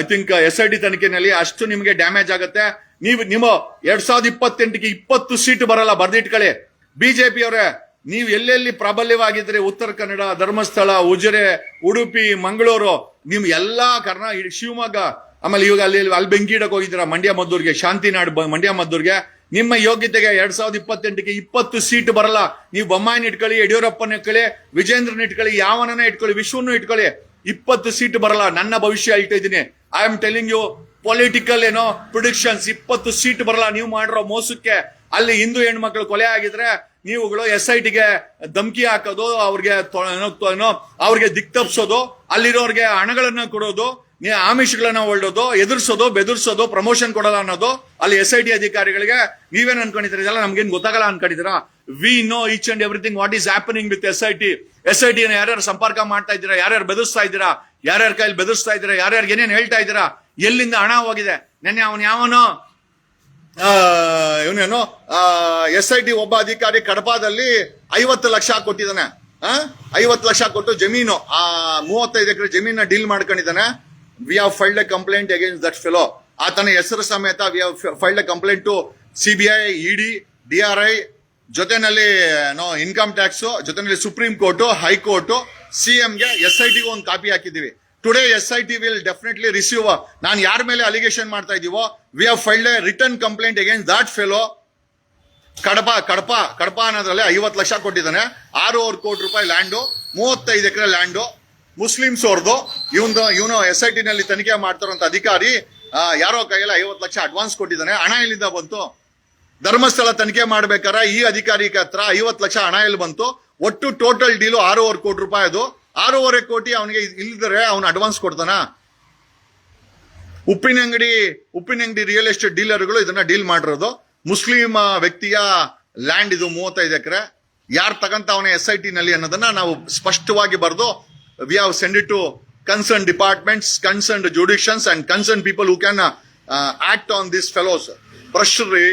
I think S I D ತನಿಖೆನಲ್ಲಿ ಅಷ್ಟು ನಿಮಗೆ ಡ್ಯಾಮೇಜ್ ಆಗುತ್ತೆ. ನೀವು ನಿಮ್ಮ ಎರಡ್ ಸಾವಿರದ ಇಪ್ಪತ್ತೆಂಟಿಗೆ ಇಪ್ಪತ್ತು ಸೀಟ್ ಬರಲ್ಲ, ಬರ್ದಿಟ್ಕೊಳ್ಳಿ. ಬಿಜೆಪಿ ಅವರೇ ನೀವು ಎಲ್ಲೆಲ್ಲಿ ಪ್ರಾಬಲ್ಯವಾಗಿದ್ರೆ? ಉತ್ತರ ಕನ್ನಡ, ಧರ್ಮಸ್ಥಳ, ಉಜಿರೆ, ಉಡುಪಿ, ಮಂಗಳೂರು, ನಿಮ್ ಎಲ್ಲಾ ಕರ್ನಾ, ಶಿವಮೊಗ್ಗ. ಆಮೇಲೆ ಇವಾಗ ಅಲ್ಲಿ ಅಲ್ಲಿ ಬೆಂಕಿ ಇಡಕ್ ಹೋಗಿದ್ದೀರಾ? ಮಂಡ್ಯ ಮದ್ದೂರ್ಗೆ, ಶಾಂತಿನಾಡ್, ಮಂಡ್ಯ ಮದ್ದೂರ್ಗೆ. ನಿಮ್ಮ ಯೋಗ್ಯತೆಗೆ ಎರಡ್ ಸಾವಿರದ ಇಪ್ಪತ್ತೆಂಟಕ್ಕೆ ಇಪ್ಪತ್ತು ಸೀಟ್ ಬರಲ್ಲ. ನೀವು ಬೊಮ್ಮಾಯಿನ ಇಟ್ಕೊಳ್ಳಿ, ಯಡಿಯೂರಪ್ಪನ ಇಟ್ಕೊಳ್ಳಿ, ವಿಜೇಂದ್ರನ ಇಟ್ಕೊಳ್ಳಿ, ಯಾವನನ್ನ ಇಟ್ಕೊಳ್ಳಿ ವಿಶ್ವನು ಇಟ್ಕೊಳ್ಳಿ, ಇಪ್ಪತ್ತು ಸೀಟ್ ಬರಲ್ಲ. ನನ್ನ ಭವಿಷ್ಯ ಹೇಳ್ತಾ ಇದ್ದೀನಿ. I am telling you political ಏನೋ ಪ್ರೊಡಿಕ್ಷನ್ಸ್ ಇಪ್ಪತ್ತು ಸೀಟ್ ಬರಲ್ಲ. ನೀವು ಮಾಡಿರೋ ಮೋಸಕ್ಕೆ, ಅಲ್ಲಿ ಹಿಂದೂ ಹೆಣ್ಮಕ್ಳು ಕೊಲೆ ಆಗಿದ್ರೆ, ನೀವುಗಳು ಎಸ್ ಐ ಟಿಗೆ ಧಮಕಿ ಹಾಕೋದು, ಅವ್ರಿಗೆ ಅವ್ರಿಗೆ ದಿಕ್ ತಪ್ಸೋದು ಅಲ್ಲಿರೋರ್ಗೆ ಹಣಗಳನ್ನ ಕೊಡೋದು ಆಮಿಷಗಳನ್ನ ಹೊಳ್ಳೋದು ಎದುರಿಸೋದು, ಬೆದರ್ಸೋದು ಪ್ರಮೋಷನ್ ಕೊಡೋದು ಅನ್ನೋದು ಅಲ್ಲಿ ಎಸ್ ಐ ಟಿ ಅಧಿಕಾರಿಗಳಿಗೆ ನೀವೇನ್ ಅನ್ಕೊಂಡಿದ್ರೆ ಇದೆಲ್ಲ ನಮ್ಗೇನ್ ಗೊತ್ತಾಗಲ್ಲ ಅನ್ಕೊಂಡಿದ್ದೀರಾ? We know each and everything what is happening with S I T S I ಟಿನ ಯಾರ್ಯಾರು ಸಂಪರ್ಕ ಮಾಡ್ತಾ ಇದ್ದೀರಾ? ಯಾರ್ಯಾರು ಬೆದರ್ಸ್ತಾ ಇದ್ದೀರಾ? ಯಾರ್ಯಾರ ಕೈಲಿ ಬೆದರ್ಸ್ತಾ ಇದ್ದೀರಾ? ಯಾರ್ಯಾರಿಗೆ ಏನೇನು ಹೇಳ್ತಾ ಇದ್ದೀರಾ? ಎಲ್ಲಿಂದ ಹಣ ಹೋಗಿದೆ? ನೆನ್ನೆ ಅವನು ಯಾವನೋ ಇವನೇನು ಎಸ್ ಐ ಟಿ ಒಬ್ಬ ಅಧಿಕಾರಿ ಕಡಪಾದಲ್ಲಿ ಐವತ್ತು ಲಕ್ಷ ಕೊಟ್ಟಿದ್ದಾನೆ. ಐವತ್ತು ಲಕ್ಷ ಕೊಟ್ಟು ಜಮೀನು, ಆ, ಮೂವತ್ತೈದು ಎಕರೆ ಜಮೀನ deal ಮಾಡ್ಕೊಂಡಿದ್ದಾನೆ. We have filed a complaint against that fellow ಆತನ ಹೆಸರು ಸಮೇತ we have filed a complaint to I ED D R I ಜೊತೆನಲ್ಲಿ ನೋ ಇನ್ಕಮ್ ಟ್ಯಾಕ್ಸ್ ಜೊತೆನಲ್ಲಿ supreme court high court C ಗೆ ಎಸ್ ಐ ಟಿಗೂ ಒಂದು copy ಹಾಕಿದ್ದೀವಿ. Today S I T will definitely receive ನಾನು ಯಾರ ಮೇಲೆ ಅಲಿಗೇಷನ್ ಮಾಡ್ತಾ ಇದೀವೋ we have filed a return complaint against that fellow Kadapa Kadapa Kadapa ಅನ್ನೋದ್ರಲ್ಲಿ ಐವತ್ತು ಲಕ್ಷ ಕೊಟ್ಟಿದ್ದಾನೆ. ಆರೂವರೆ ಕೋಟಿ ರೂಪಾಯಿ ಲ್ಯಾಂಡು ಮೂವತ್ತೈದು ಎಕರೆ ಲ್ಯಾಂಡು ಮುಸ್ಲಿಮ್ಸ್ ಅವ್ರದ್ದು ಇವನು ಇವನು ಎಸ್ ಐ ಟಿ ನಲ್ಲಿ ತನಿಖೆ ಮಾಡ್ತಾರಂತ ಅಧಿಕಾರಿ ಯಾರೋ ಕೈಯಲ್ಲಿ ಐವತ್ತು ಲಕ್ಷ ಅಡ್ವಾನ್ಸ್ ಕೊಟ್ಟಿದ್ದಾನೆ, ಹಣ ಎಲ್ಲಿಂದ ಬಂತು? ಧರ್ಮಸ್ಥಳ ತನಿಖೆ ಮಾಡ್ಬೇಕಾರೆ ಈ ಅಧಿಕಾರಿ ಹತ್ರ ಐವತ್ತು ಲಕ್ಷ ಹಣ ಎಲ್ಲಿ ಬಂತು? ಒಟ್ಟು ಟೋಟಲ್ ಡೀಲು ಆರೂವರೆ ಕೋಟಿ ರೂಪಾಯಿ ಅದು. ಆರೂವರೆ ಕೋಟಿ ಅವನಿಗೆ ಇಲ್ದರೆ ಅವನು ಅಡ್ವಾನ್ಸ್ ಕೊಡ್ತಾನ? ಉಪ್ಪಿನ ಅಂಗಡಿ ಉಪ್ಪಿನ ಅಂಗಡಿ ರಿಯಲ್ ಎಸ್ಟೇಟ್ ಡೀಲರ್ಗಳು ಇದನ್ನ ಡೀಲ್ ಮಾಡಿರೋದು. ಮುಸ್ಲಿಂ ವ್ಯಕ್ತಿಯ ಲ್ಯಾಂಡ್ ಇದು ಮೂವತ್ತೈದು ಎಕರೆ. ಯಾರು ಅವನ ಎಸ್ ಐ ಟಿ ನಲ್ಲಿ ಅನ್ನೋದನ್ನ ನಾವು ಸ್ಪಷ್ಟವಾಗಿ ಬರೆದು we have send it to concern departments concern jurisdictions and concern people who uh, act on this fellows ಭ್ರಷ್ಟ್ರಿ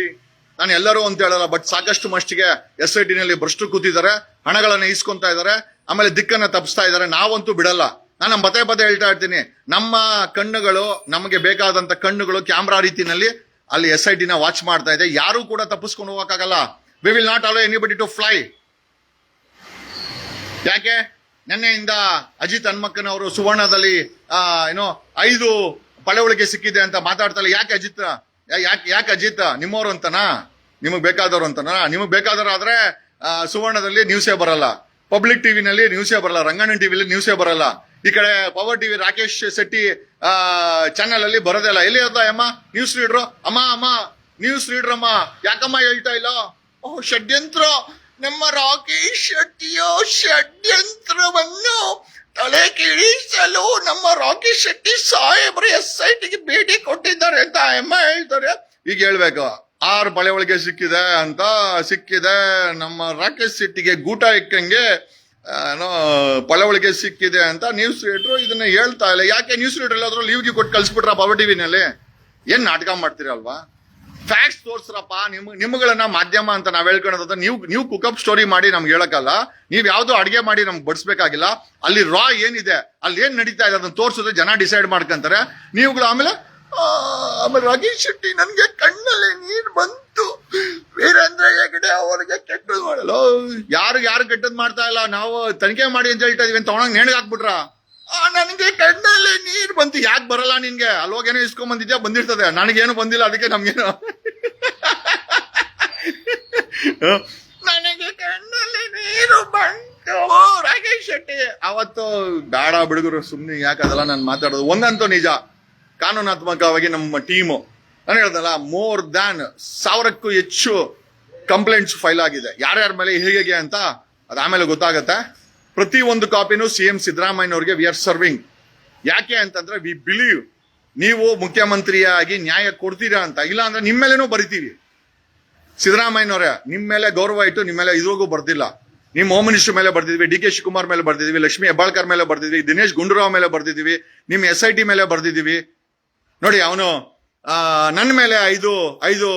ನಾನು ಎಲ್ಲರೂ ಅಂತ ಹೇಳಲ್ಲ ಬಟ್ ಸಾಕಷ್ಟು ಮಷ್ಟಿಗೆ ಎಸ್ ಐ ಟಿನಲ್ಲಿ ಭ್ರಷ್ಟರು ಕೂತಿದ್ದಾರೆ ಹಣಗಳನ್ನು ಇಸ್ಕೊಂತಾ ಇದ್ದಾರೆ ಆಮೇಲೆ ದಿಕ್ಕನ್ನು ತಪ್ಪಿಸ್ತಾ ಇದ್ದಾರೆ. ನಾವಂತೂ ಬಿಡಲ್ಲ. ನಾನು ಪದೇ ಪದೇ ಹೇಳ್ತಾ ಇರ್ತೀನಿ ನಮ್ಮ ಕಣ್ಣುಗಳು ನಮಗೆ ಬೇಕಾದಂಥ ಕಣ್ಣುಗಳು ಕ್ಯಾಮ್ರಾ ರೀತಿನಲ್ಲಿ ಅಲ್ಲಿ ಎಸ್ ಐ ಟಿನ ವಾಚ್ ಮಾಡ್ತಾ ಇದೆ. ಯಾರೂ ಕೂಡ ತಪ್ಪಿಸ್ಕೊಂಡು ಹೋಗೋಕ್ಕಾಗಲ್ಲ. We will not allow anybody to fly ಯಾಕೆ? ನಿನ್ನೆಯಿಂದ ಅಜಿತ್ ಹನ್ಮಕ್ಕನವರು ಸುವರ್ಣದಲ್ಲಿ ಏನೋ ಐದು ಪಳವಳಿಕೆ ಸಿಕ್ಕಿದೆ ಅಂತ ಮಾತಾಡ್ತಲ್ಲ ಯಾಕೆ ಅಜಿತ್ ಯಾಕೆ ಯಾಕೆ ಅಜಿತ್? ನಿಮ್ಮವರು ಅಂತನಾ? ನಿಮಗೆ ಬೇಕಾದವರು ಅಂತನಾ? ನಿಮಗೆ ಬೇಕಾದವ್ರಾದ್ರೆ ಆದರೆ ಸುವರ್ಣದಲ್ಲಿ ನ್ಯೂಸೇ ಬರಲ್ಲ. ಪಬ್ಲಿಕ್ ಟಿವಿನಲ್ಲಿ ನ್ಯೂಸೇ ಬರಲ್ಲ. ರಂಗಣ್ಣ ಟಿವಿಲಿ ನ್ಯೂಸೇ ಬರಲ್ಲ. ಈ ಕಡೆ power TV Rakesh Shetty channel ಅಲ್ಲಿ ಬರೋದೇ ಎಲ್ಲಿ ಅದ ಅಮ್ಮ ನ್ಯೂಸ್ ರೀಡ್ರು ಅಮ್ಮ ಅಮ್ಮ ನ್ಯೂಸ್ ರೀಡ್ರ್ ಅಮ್ಮ. ಯಾಕಮ್ಮ ಹೇಳ್ತಾ ಇಲ್ಲ? ಓ, ಷಡ್ಯಂತ್ರ. ನಮ್ಮ ರಾಕೇಶ್ ಶೆಟ್ಟಿಯ ಷಡ್ಯಂತ್ರವನ್ನು ತಲೆ ಕೆಡಿಸಲು ನಮ್ಮ ರಾಕೇಶ್ ಶೆಟ್ಟಿ ಸಾಹೇಬ್ರು ಎಸ್ ಐ ಟಿಗೆ ಭೇಟಿ ಕೊಟ್ಟಿದ್ದಾರೆ ಅಂತ ಅಮ್ಮ ಹೇಳ್ತಾರೆ. ಈಗ ಹೇಳ್ಬೇಕು ಆರ್ ಬಳೆ ಒಳಗೆ ಸಿಕ್ಕಿದೆ ಅಂತ ಸಿಕ್ಕಿದೆ. ನಮ್ಮ ರಾಕೇಶ್ ಶೆಟ್ಟಿಗೆ ಗೂಟ ಇಕ್ಕಂಗೆ ಆ, ಏನೋ ಪಳೆ ಒಳಗೆ ಸಿಕ್ಕಿದೆ ಅಂತ ನ್ಯೂಸ್ ರೀಡರ್ ಇದನ್ನ ಹೇಳ್ತಾ ಇಲ್ಲ. ಯಾಕೆ ನ್ಯೂಸ್ ರೀಡರ್ ಎಲ್ಲಾದ್ರೂ ಲೀವ್ಗೆ ಕೊಟ್ಟು ಕಳ್ಸಿಬಿಟ್ರ ಪವರ್ ಟಿವಿನಲ್ಲಿ ಏನ್ ನಾಟಕ ಮಾಡ್ತೀರಲ್ವಾ ಫ್ಯಾಕ್ಟ್ಸ್ ತೋರ್ಸ್ರಪ್ಪ, ನಿಮ್, ನಿಮ್ಗಳನ್ನ ಮಾಧ್ಯಮ ಅಂತ ನಾವ್ ಹೇಳ್ಕೊಳೋದ ನೀವು ನೀವು ಕುಕಪ್ ಸ್ಟೋರಿ ಮಾಡಿ ನಮ್ಗೆ ಹೇಳಕ್ಕಲ್ಲ. ನೀವ್ ಯಾವ್ದೋ ಅಡಿಗೆ ಮಾಡಿ ನಮ್ಗೆ ಬಡಿಸ್ಬೇಕಾಗಿಲ್ಲ. ಅಲ್ಲಿ ರಾ ಏನಿದೆ, ಅಲ್ಲಿ ಏನ್ ನಡೀತಾ ಇದೆ ಅದನ್ನ ತೋರ್ಸಿದ್ರೆ ಜನ ಡಿಸೈಡ್ ಮಾಡ್ಕೊಂತಾರೆ. ನೀವುಗಳು ಆಮೇಲೆ ಆಮೇಲೆ ರಾಗೇಶ್ ಶೆಟ್ಟಿ ನನ್ಗೆ ಕಣ್ಣಲ್ಲಿ ನೀರು ಬಂತು. ವೀರೇಂದ್ರ ಹೆಗಡೆ ಅವರಿಗೆ ಕೆಟ್ಟದ್ ಮಾಡಲ್ಲ. ಯಾರು ಯಾರು ಕೆಟ್ಟದ್ ಮಾಡ್ತಾ ಇಲ್ಲ, ನಾವು ತನಿಖೆ ಮಾಡಿ ಅಂತ ಹೇಳ್ತಾ ಇದೀವಿ ಅಂತ ಒಣಗ್ ನೇಣಿಗೆ ಹಾಕ್ಬಿಟ್ರ ನನ್ಗೆ ಕಣ್ಣಲ್ಲಿ ನೀರು ಬಂತು. ಯಾಕೆ ಬರಲ್ಲ ನಿನ್ಗೆ? ಅಲ್ವಾಗೇನೋ ಇಸ್ಕೊಂಡ್ ಬಂದಿದ್ಯಾ? ಬಂದಿರ್ತದೆ. ನನಗೇನು ಬಂದಿಲ್ಲ, ಅದಕ್ಕೆ ನಮ್ಗೇನು? ನನಗೆ ಕಣ್ಣಲ್ಲಿ ನೀರು ಬಂತು. ರಾಕೇಶ್ ಶೆಟ್ಟಿ. ಅವತ್ತು ಬೇಡ ಬಿಡುಗರು ಸುಮ್ಮನೆ ಯಾಕೆ ಅದೆಲ್ಲ ನಾನು ಮಾತಾಡೋದು? ಒಂದಂತೂ ನಿಜ. ಕಾನೂನಾತ್ಮಕವಾಗಿ ನಮ್ಮ ಟೀಮು. ನಾನು ಹೇಳ್ದಲ್ಲ, ಮೋರ್ ದ್ಯಾನ್ ಸಾವಿರಕ್ಕೂ ಹೆಚ್ಚು ಕಂಪ್ಲೇಂಟ್ಸ್ ಫೈಲ್ ಆಗಿದೆ. ಯಾರ್ಯಾರ ಮೇಲೆ ಹೇಗೆ ಅಂತ ಅದು ಆಮೇಲೆ ಗೊತ್ತಾಗತ್ತೆ. ಪ್ರತಿ ಒಂದು ಕಾಪಿನೂ ಸಿ ಎಂ ಸಿದ್ದರಾಮಯ್ಯನವ್ರಿಗೆ ವಿ ಆರ್ ಸರ್ವಿಂಗ್ ಯಾಕೆ ಅಂತಂದ್ರೆ ವಿ ಬಿಲೀವ್ ನೀವು ಮುಖ್ಯಮಂತ್ರಿಯಾಗಿ ನ್ಯಾಯ ಕೊಡ್ತೀರಾ ಅಂತ. ಇಲ್ಲ ಅಂದ್ರೆ ನಿಮ್ಮ ಮೇಲೇನೂ ಬರಿತೀವಿ ಸಿದ್ದರಾಮಯ್ಯನವರೇ, ನಿಮ್ಮ ಮೇಲೆ ಗೌರವ ಇಟ್ಟು ನಿಮ್ಮ ಮೇಲೆ ಇದ್ರಿಗೂ ಬರ್ದಿಲ್ಲ. ನಿಮ್ಮ ಹೋಮ್ ಮಿನಿಸ್ಟರ್ ಮೇಲೆ ಬರ್ದಿದ್ವಿ, ಡಿ ಕೆ ಶಿವಕುಮಾರ್ ಮೇಲೆ ಬರ್ದಿದ್ವಿ, ಲಕ್ಷ್ಮಿ ಹೆಬ್ಬಾಳ್ಕರ್ ಮೇಲೆ ಬರ್ದಿದ್ವಿ, ದಿನೇಶ್ ಗುಂಡೂರಾವ್ ಮೇಲೆ ಬರ್ದಿದ್ವಿ, ನಿಮ್ಮ ಎಸ್ ಐ ಟಿ ಮೇಲೆ ಬರ್ದಿದ್ವಿ. ನೋಡಿ, ಅವನು ನನ್ನ ಮೇಲೆ ಐದು ಐದು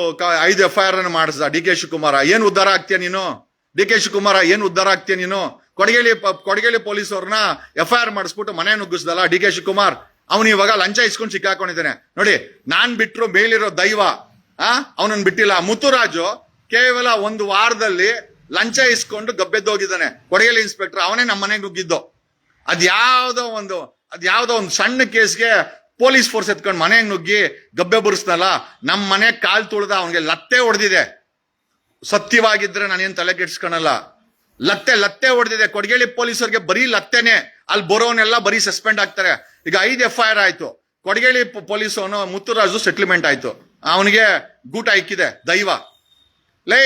ಐದು ಎಫ್ ಐ ಆರ್ ಅನ್ನು ಮಾಡಿಸ್ದ. ಡಿ ಕೆ ಶಿವಕುಮಾರ, ಏನು ಉದ್ಧಾರ ಆಗ್ತೀಯ ನೀನು? ಡಿ ಕೆ ಶಿವಕುಮಾರ, ಏನು ಉದ್ಧಾರ ಆಗ್ತೀಯ ನೀನು? ಕೊಡಗೇಲಿ ಕೊಡಗೇಲಿ ಪೊಲೀಸ್ ಅವ್ರನ್ನ ಎಫ್ ಐ ಆರ್ ಮಾಡಿಸ್ಬಿಟ್ಟು ಮನೆ ನುಗ್ಗಿಸ್ದಲ್ಲ ಡಿ ಕೆ ಶಿವಕುಮಾರ್, ಅವನು ಇವಾಗ ಲಂಚ ಇಸ್ಕೊಂಡು ಸಿಕ್ಕಾಕೊಂಡಿದ್ದಾನೆ. ನೋಡಿ, ನಾನ್ ಬಿಟ್ರು ಮೇಲಿರೋ ದೈವ, ಆ ಅವನನ್ನು ಬಿಟ್ಟಿಲ್ಲ. ಮುತ್ತುರಾಜು ಕೇವಲ ಒಂದು ವಾರದಲ್ಲಿ ಲಂಚ ಇಸ್ಕೊಂಡು ಗಬ್ಬೆದ್ದೋಗಿದ್ದಾನೆ. ಕೊಡಗೇಲಿ ಇನ್ಸ್ಪೆಕ್ಟರ್ ಅವನೇ ನಮ್ಮ ಮನೆಗೆ ನುಗ್ಗಿದ್ದು. ಅದ್ಯಾವುದೋ ಒಂದು ಅದ್ಯಾವುದೋ ಒಂದು ಸಣ್ಣ ಕೇಸ್ಗೆ ಪೊಲೀಸ್ ಫೋರ್ಸ್ ಎತ್ಕೊಂಡು ಮನೆಗೆ ನುಗ್ಗಿ ಗಬ್ಬೆ ಬುರಿಸ್ನಲ್ಲ ನಮ್ಮ ಮನೆ ಕಾಲು ತುಳ್ದ ಅವನಿಗೆ ಲತ್ತೆ ಹೊಡೆದಿದೆ. ಸತ್ಯವಾಗಿದ್ರೆ ನಾನೇನು ತಲೆ ಕೆಡ್ಸ್ಕೊಳಲ್ಲ. ಲತ್ತೆ ಲತ್ತೆ ಹೊಡೆದಿದೆ. ಕೊಡಗೇಳಿ ಪೊಲೀಸರಿಗೆ ಬರೀ ಲತ್ತೆನೆ. ಅಲ್ಲಿ ಬರೋನೆಲ್ಲ ಬರೀ ಸಸ್ಪೆಂಡ್ ಆಗ್ತಾರೆ. ಈಗ ಐದು ಎಫ್ ಐ ಆರ್ ಆಯ್ತು. ಕೊಡಗೇಳಿ ಪೊಲೀಸ್ ಅವನು ಮುತ್ತುರಾಜು ಸೆಟ್ಲ್ಮೆಂಟ್ ಆಯ್ತು. ಅವನಿಗೆ ಗೂಟ ಇಕ್ಕಿದೆ, ದೈವ. ಲೇ,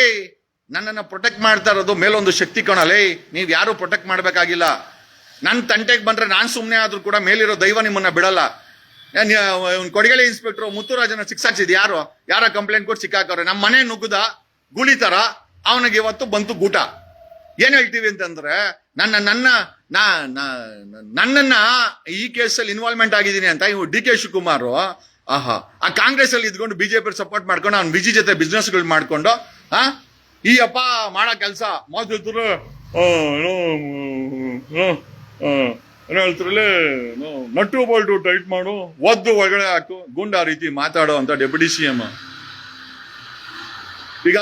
ನನ್ನನ್ನು ಪ್ರೊಟೆಕ್ಟ್ ಮಾಡ್ತಾ ಇರೋದು ಮೇಲೊಂದು ಶಕ್ತಿ ಕಣ, ಲೇ. ನೀವು ಯಾರು ಪ್ರೊಟೆಕ್ಟ್ ಮಾಡಬೇಕಾಗಿಲ್ಲ. ನನ್ನ ತಂಟೆಗೆ ಬಂದ್ರೆ ನಾನು ಸುಮ್ಮನೆ ಆದ್ರೂ ಕೂಡ ಮೇಲಿರೋ ದೈವ ನಿಮ್ಮನ್ನ ಬಿಡಲ್ಲ. ಕೊಡಗೇಳಿ ಇನ್ಸ್ಪೆಕ್ಟರ್ ಮುತ್ತುರಾಜನ ಸಿಕ್ಸಾಕ್ಸಿದ್ ಯಾರು? ಯಾರ ಕಂಪ್ಲೇಂಟ್ ಕೊಟ್ಟು ಸಿಕ್ಕಾಕವ್ರೆ. ನಮ್ಮ ಮನೆ ನುಗ್ಗುದ, ಗುಳಿ ತರ. ಅವನಿಗೆ ಇವತ್ತು ಬಂತು ಗೂಟ. ಏನ್ ಹೇಳ್ತೀವಿ ಅಂತಂದ್ರೆ, ನನ್ನ ನನ್ನ, ನಾ- ನನ್ನನ್ನ ಈ ಕೇಸಲ್ಲಿ ಇನ್ವಾಲ್ವ್ಮೆಂಟ್ ಆಗಿದ್ದೀನಿ ಅಂತ ಇವು ಡಿ ಕೆ ಶಿವಕುಮಾರ್, ಆಹಾ, ಆ ಕಾಂಗ್ರೆಸ್ ಅಲ್ಲಿ ಇದ್ಕೊಂಡು ಬಿಜೆಪಿ ಸಪೋರ್ಟ್ ಮಾಡ್ಕೊಂಡು ಅವ್ನ್ ವಿಜಿ ಜೊತೆ ಬಿಸ್ನೆಸ್ಗಳು ಮಾಡ್ಕೊಂಡು, ಆ ಈ ಅಪ್ಪ ಮಾಡೋ ಕೆಲಸ ಏನೋ ಹೇಳ್ತಾರಲ್ಲೇ ನಟ್ಟು ಬೋಲ್ಟು ಟೈಟ್ ಮಾಡು, ಒದ್ದು ಒಳಗಡೆ ಹಾಕು, ಗುಂಡ ರೀತಿ ಮಾತಾಡೋ ಅಂತ ಡೆಪ್ಯೂಟಿ ಸಿ ಎಂ. ಈಗ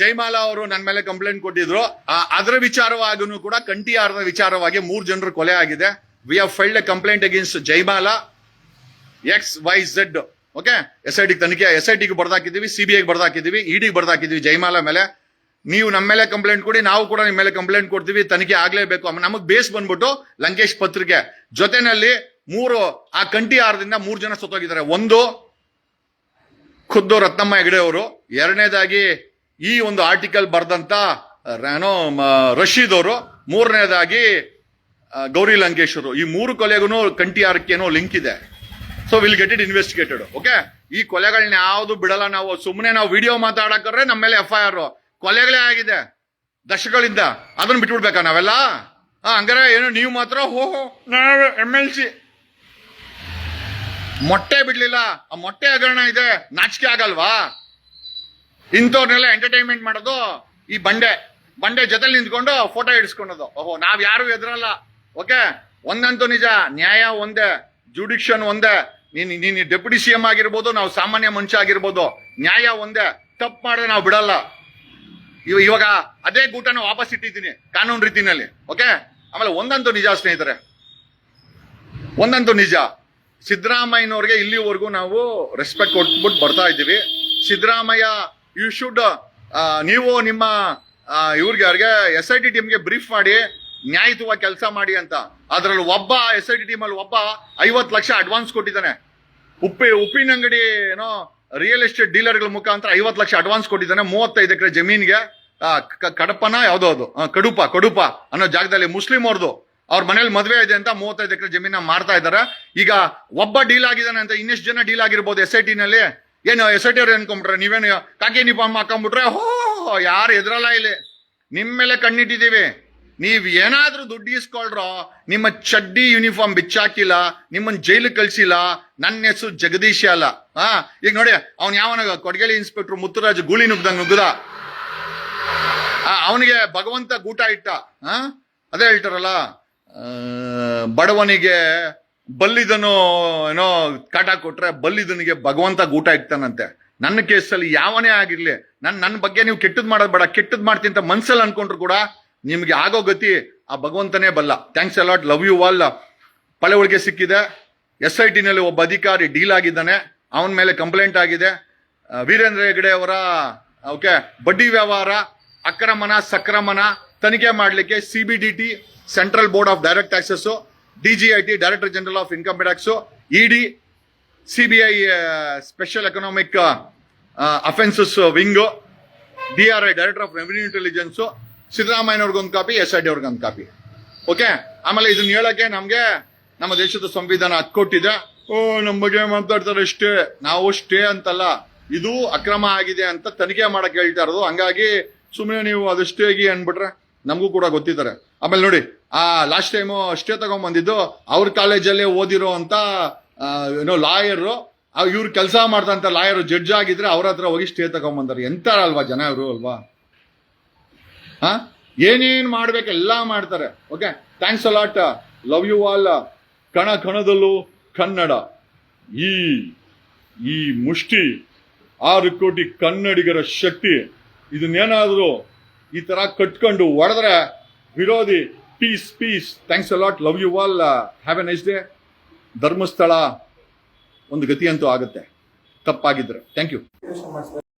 ಜಯಮಾಲಾ ಅವರು ನನ್ನ ಮೇಲೆ ಕಂಪ್ಲೇಂಟ್ ಕೊಟ್ಟಿದ್ರು. ಅದರ ವಿಚಾರವಾಗೂ ಕೂಡ ಕಂಠಿಯಾರದ ವಿಚಾರವಾಗಿ ಮೂರು ಜನರು ಕೊಲೆ ಆಗಿದೆ. We have filed a complaint against Jaimala X Y Z okay S I T ತನಿಖೆ ಎಸ್ ಐ ಟಿಗೆ ಬರ್ದಾಕಿದ್ದೀವಿ ಸಿ ಬಿ ಐಗೆ ಬರ್ದಾಕಿದ್ದೀವಿ ಇಡಿಗೆ ಬರ್ದಾಕಿದ್ದೀವಿ ಜೈಮಾಲಾ ಮೇಲೆ. ನೀವು ನಮ್ಮ ಮೇಲೆ ಕಂಪ್ಲೇಂಟ್ ಕೊಡಿ, ನಾವು ಕೂಡ ನಿಮ್ಮ ಮೇಲೆ ಕಂಪ್ಲೇಂಟ್ ಕೊಡ್ತೀವಿ, ತನಿಖೆ ಆಗಲೇಬೇಕು. ನಮಗೆ ಬೇಸ್ ಬಂದ್ಬಿಟ್ಟು ಲಂಕೇಶ್ ಪತ್ರಿಕೆ ಜೊತೆನಲ್ಲಿ ಮೂರು, ಆ ಕಂಟಿ ಆರದಿಂದ ಮೂರು ಜನ ಸತ್ತೋಗಿದ್ದಾರೆ. ಒಂದು ಖುದ್ದು ರತ್ನಮ್ಮ ಹೆಗಡೆ ಅವರು. ಎರಡನೇದಾಗಿ ಈ ಒಂದು ಆರ್ಟಿಕಲ್ ಬರೆದಂತ ಏನೋ ರಶೀದ್ ಅವರು. ಮೂರನೇದಾಗಿ ಗೌರಿ ಲಂಕೇಶ್ವರು ಈ ಮೂರು ಕೊಲೆಗೂ ಕಂಟಿ ಆರಕ್ಕೇನೋ ಲಿಂಕ್ ಇದೆ. So will get it investigated okay ಈ ಕೊಲೆಗಳನ್ನ ಯಾವುದು ಬಿಡಲ್ಲ ನಾವು. ಸುಮ್ಮನೆ ನಾವು ವಿಡಿಯೋ ಮಾತಾಡಕ್ರೆ ನಮ್ಮ ಮೇಲೆ ಎಫ್ ಐ ಆರ್ ಕೊಲೆಗಳೇ ಆಗಿದೆ. ದಶಕಗಳಿಂದ. ಅದನ್ನ ಬಿಟ್ಬಿಡ್ಬೇಕಾ ನಾವೆಲ್ಲ? ಹಂಗಾರೆ ಏನು ನೀವು ಮಾತ್ರ ಹೋ ಹೋ, ನಾವೇ ಎಂ ಎಲ್ ಸಿ ಮೊಟ್ಟೆ ಬಿಡ್ಲಿಲ್ಲ. ಆ ಮೊಟ್ಟೆ ಹಗರಣ ಇದೆ. ನಾಚಿಕೆ ಆಗಲ್ವಾ? ಇಂಥವ್ರನ್ನೆಲ್ಲ ಎಂಟರ್ಟೈನ್ಮೆಂಟ್ ಮಾಡೋದು ಈ ಬಂಡೆ. ಬಂಡೆ ಜೊತೆಲಿ ನಿಂತ್ಕೊಂಡು ಫೋಟೋ ಹಿಡ್ಸ್ಕೊಂಡೋದು ಓಹೋ, ನಾವ್ ಯಾರು ಎದುರಲ್ಲ ಓಕೆ? ಒಂದಂತೂ ನಿಜ. ನ್ಯಾಯ ಒಂದೇ. ಜುಡಿಕ್ಷನ್ ಒಂದೇ. ನೀನ್ ನೀನ್ ಡೆಪ್ಯೂಟಿ ಸಿ ಎಂ ಆಗಿರ್ಬೋದು, ನಾವು ಸಾಮಾನ್ಯ ಮನುಷ್ಯ ಆಗಿರ್ಬೋದು. ನ್ಯಾಯ ಒಂದೇ. ತಪ್ಪು ಮಾಡಿದ್ರೆ ನಾವು ಬಿಡಲ್ಲ. ಇವ- ಇವಾಗ ಅದೇ ಗೂಟನ ವಾಪಸ್ ಇಟ್ಟಿದ್ದೀನಿ, ಕಾನೂನು ರೀತಿನಲ್ಲಿ. ಓಕೆ? ಆಮೇಲೆ ಒಂದಂತೂ ನಿಜ ಸ್ನೇಹಿತರೆ. ಒಂದಂತೂ ನಿಜ. ಸಿದ್ದರಾಮಯ್ಯನವ್ರಿಗೆ ಇಲ್ಲಿವರೆಗೂ ನಾವು ರೆಸ್ಪೆಕ್ಟ್ ಕೊಟ್ಬಿಟ್ಟು ಬರ್ತಾ ಇದ್ದೀವಿ. ಸಿದ್ದರಾಮಯ್ಯ ಯು ಶುಡ್ ನೀವು ನಿಮ್ಮ ಇವ್ರಿಗೆ, ಅವ್ರಿಗೆ ಎಸ್ ಐ ಟಿ ಟೀಮ್ಗೆ ಬ್ರೀಫ್ ಮಾಡಿ, ನ್ಯಾಯಯುತವಾಗಿ ಕೆಲಸ ಮಾಡಿ ಅಂತ. ಅದರಲ್ಲಿ ಒಬ್ಬ ಎಸ್ ಐ ಟಿ ಟೀಮಲ್ಲಿ ಒಬ್ಬ ಐವತ್ತು ಲಕ್ಷ ಅಡ್ವಾನ್ಸ್ ಕೊಟ್ಟಿದ್ದಾನೆ. ಉಪ್ಪಿ, ಉಪ್ಪಿನ ಅಂಗಡಿ, ಏನೋ ರಿಯಲ್ ಎಸ್ಟೇಟ್ ಡೀಲರ್ಗಳ ಮುಖಾಂತರ ಐವತ್ತು ಲಕ್ಷ ಅಡ್ವಾನ್ಸ್ ಕೊಟ್ಟಿದ್ದಾನೆ. ಮೂವತ್ತೈದು ಎಕರೆ ಜಮೀನ್ಗೆ. ಕಡಪನ ಯಾವುದೋ ಅದು. ಕಡುಪ ಕಡುಪ ಅನ್ನೋ ಜಾಗದಲ್ಲಿ ಮುಸ್ಲಿಂ ಅವ್ರದ್ದು ಅವ್ರ ಮನೇಲಿ ಮದುವೆ ಇದೆ ಅಂತ ಮೂವತ್ತೈದು ಎಕರೆ ಜಮೀನ ಮಾರ್ತಾ ಇದ್ದಾರೆ. ಈಗ ಒಬ್ಬ ಡೀಲ್ ಆಗಿದ್ದಾನೆ ಅಂತ ಇನ್ನೆಷ್ಟು ಜನ ಡೀಲ್ ಆಗಿರ್ಬೋದು ಎಸ್ ಐ ಟಿ ನಲ್ಲಿ? ಏನು ಎಸ್ ಐ ಟಿ ಅವ್ರು ಅನ್ಕೊಂಡ್ಬಿಟ್ರೆ ನೀವೇನು ಕಾಕಿ ನಿಪಾಮ್ ಹಾಕೊಂಡ್ಬಿಟ್ರೆ ಹೋ ಯಾರು ಎದುರಲ್ಲ ಇಲ್ಲಿ? ನಿಮ್ಮ ಮೇಲೆ ಕಣ್ಣಿಟ್ಟಿದ್ದೀವಿ. ನೀವ್ ಏನಾದ್ರೂ ದುಡ್ಡು ಇಸ್ಕೊಳ್ರೋ ನಿಮ್ಮ ಚಡ್ಡಿ ಯೂನಿಫಾರ್ಮ್ ಬಿಚ್ಚಾಕಿಲ್ಲ ನಿಮ್ಮನ್ನ ಜೈಲು ಕಳ್ಸಿಲ್ಲ ನನ್ನ ಹೆಸರು ಜಗದೀಶ ಅಲ್ಲ. ಆ, ಈಗ ನೋಡಿ, ಅವ್ನ್ ಯಾವನ ಕೊಡಗೇಲಿ ಇನ್ಸ್ಪೆಕ್ಟರ್ ಮುತ್ತುರಾಜ್ ಗೂಳಿ ನುಗ್ದಂಗ್ ನುಗ್ಗದ? ಅವನಿಗೆ ಭಗವಂತ ಗೂಟ ಇಟ್ಟ? ಅದೇ ಹೇಳ್ತಾರಲ್ಲ ಬಡವನಿಗೆ ಬಲ್ಲಿದನು ಏನೋ ಕಾಟ ಕೊಟ್ರೆ ಬಲ್ಲಿದನಿಗೆ ಭಗವಂತ ಗೂಟ ಇಕ್ತಾನಂತೆ ನನ್ನ ಕೇಸಲ್ಲಿ ಯಾವನೇ ಆಗಿರ್ಲಿ, ನನ್ ನನ್ನ ಬಗ್ಗೆ ನೀವು ಕೆಟ್ಟದ್ ಮಾಡೋದು ಬೇಡ, ಕೆಟ್ಟದ್ ಮಾಡ್ತೀನಿ ಅಂತ ಮನ್ಸಲ್ಲಿ ಅನ್ಕೊಂಡ್ರು ಕೂಡ ನಿಮ್ಗೆ ಆಗೋ ಗತಿ ಆ ಭಗವಂತನೇ ಬಲ್ಲ. Thanks a lot love you all ಪಳೆವಳಿಗೆ ಸಿಕ್ಕಿದೆ. ಎಸ್ ಐ ಟಿನಲ್ಲಿ ಒಬ್ಬ ಅಧಿಕಾರಿ ಡೀಲ್ ಆಗಿದ್ದಾನೆ. ಅವನ ಮೇಲೆ ಕಂಪ್ಲೇಂಟ್ ಆಗಿದೆ. ವೀರೇಂದ್ರ ಹೆಗಡೆ ಅವರ, ಓಕೆ, ಬಡ್ಡಿ ವ್ಯವಹಾರ, ಅಕ್ರಮನ, ಸಕ್ರಮನ ತನಿಖೆ ಮಾಡಲಿಕ್ಕೆ C B D T central board of direct taxes DGIT director general of income tax ED CBI special economic offences wing D R I director of revenue intelligence ಸಿದ್ದರಾಮಯ್ಯನವ್ರಿಗೊಂದು copy S I D ಅವ್ರಿಗೊಂದು copy okay ಆಮೇಲೆ ಇದನ್ನ ಹೇಳಕ್ಕೆ ನಮಗೆ ನಮ್ಮ ದೇಶದ ಸಂವಿಧಾನ ಹತ್ ಕೊಟ್ಟಿದೆ. ಓ ನಮ್ಮ ಬಗ್ಗೆ ಮಾತಾಡ್ತಾರೆ ಅಷ್ಟೇ. ನಾವು ಸ್ಟೇ ಅಂತಲ್ಲ. ಇದು ಅಕ್ರಮ ಆಗಿದೆ ಅಂತ ತನಿಖೆ ಮಾಡಕ್ಕೆ ಹೇಳ್ತಾ ಇರೋದು. ಹಂಗಾಗಿ ಸುಮ್ಮನೆ ನೀವು ಅದಷ್ಟೇ ಸ್ಟೇ ಆಗಿ ಅನ್ಬಿಟ್ರೆ ನಮಗೂ ಕೂಡ ಗೊತ್ತಿದ್ದಾರೆ. ಆಮೇಲೆ ನೋಡಿ ಆ ಲಾಸ್ಟ್ ಟೈಮು ಸ್ಟೇ ತಗೊಂಡ್ಬಂದಿದ್ದು ಅವ್ರ ಕಾಲೇಜಲ್ಲೇ ಓದಿರೋ ಅಂತ ಏನೋ ಲಾಯರು ಇವ್ರು ಕೆಲಸ ಮಾಡ್ತಂತ ಲಾಯರ್ ಜಡ್ಜ್ ಆಗಿದ್ರೆ ಅವ್ರ ಹತ್ರ ಹೋಗಿ ಸ್ಟೇ ತಗೊಂಬಂದಾರೆ. ಎಂತಾರಲ್ವಾ ಜನ ಇವರು ಅಲ್ವಾ? ಹಾ ಏನೇನ್ ಮಾಡ್ಬೇಕು ಎಲ್ಲ ಮಾಡ್ತಾರೆ. Okay thanks a lot love you all ಕಣ ಕಣದಲ್ಲೂ ಕನ್ನಡ. ಈ ಈ ಮುಷ್ಟಿ, ಆರು ಕೋಟಿ ಕನ್ನಡಿಗರ ಶಕ್ತಿ. ಇದನ್ನೇನಾದರೂ ಈ ತರ ಕಟ್ಕೊಂಡು ಹೊಡೆದ್ರೆ ವಿರೋಧಿ piece piece thanks lot love you all have a nice day Dharmasthala ಒಂದು ಗತಿಯಂತೂ ಆಗುತ್ತೆ. ತಪ್ಪಾಗಿದ್ರೆ. Thank you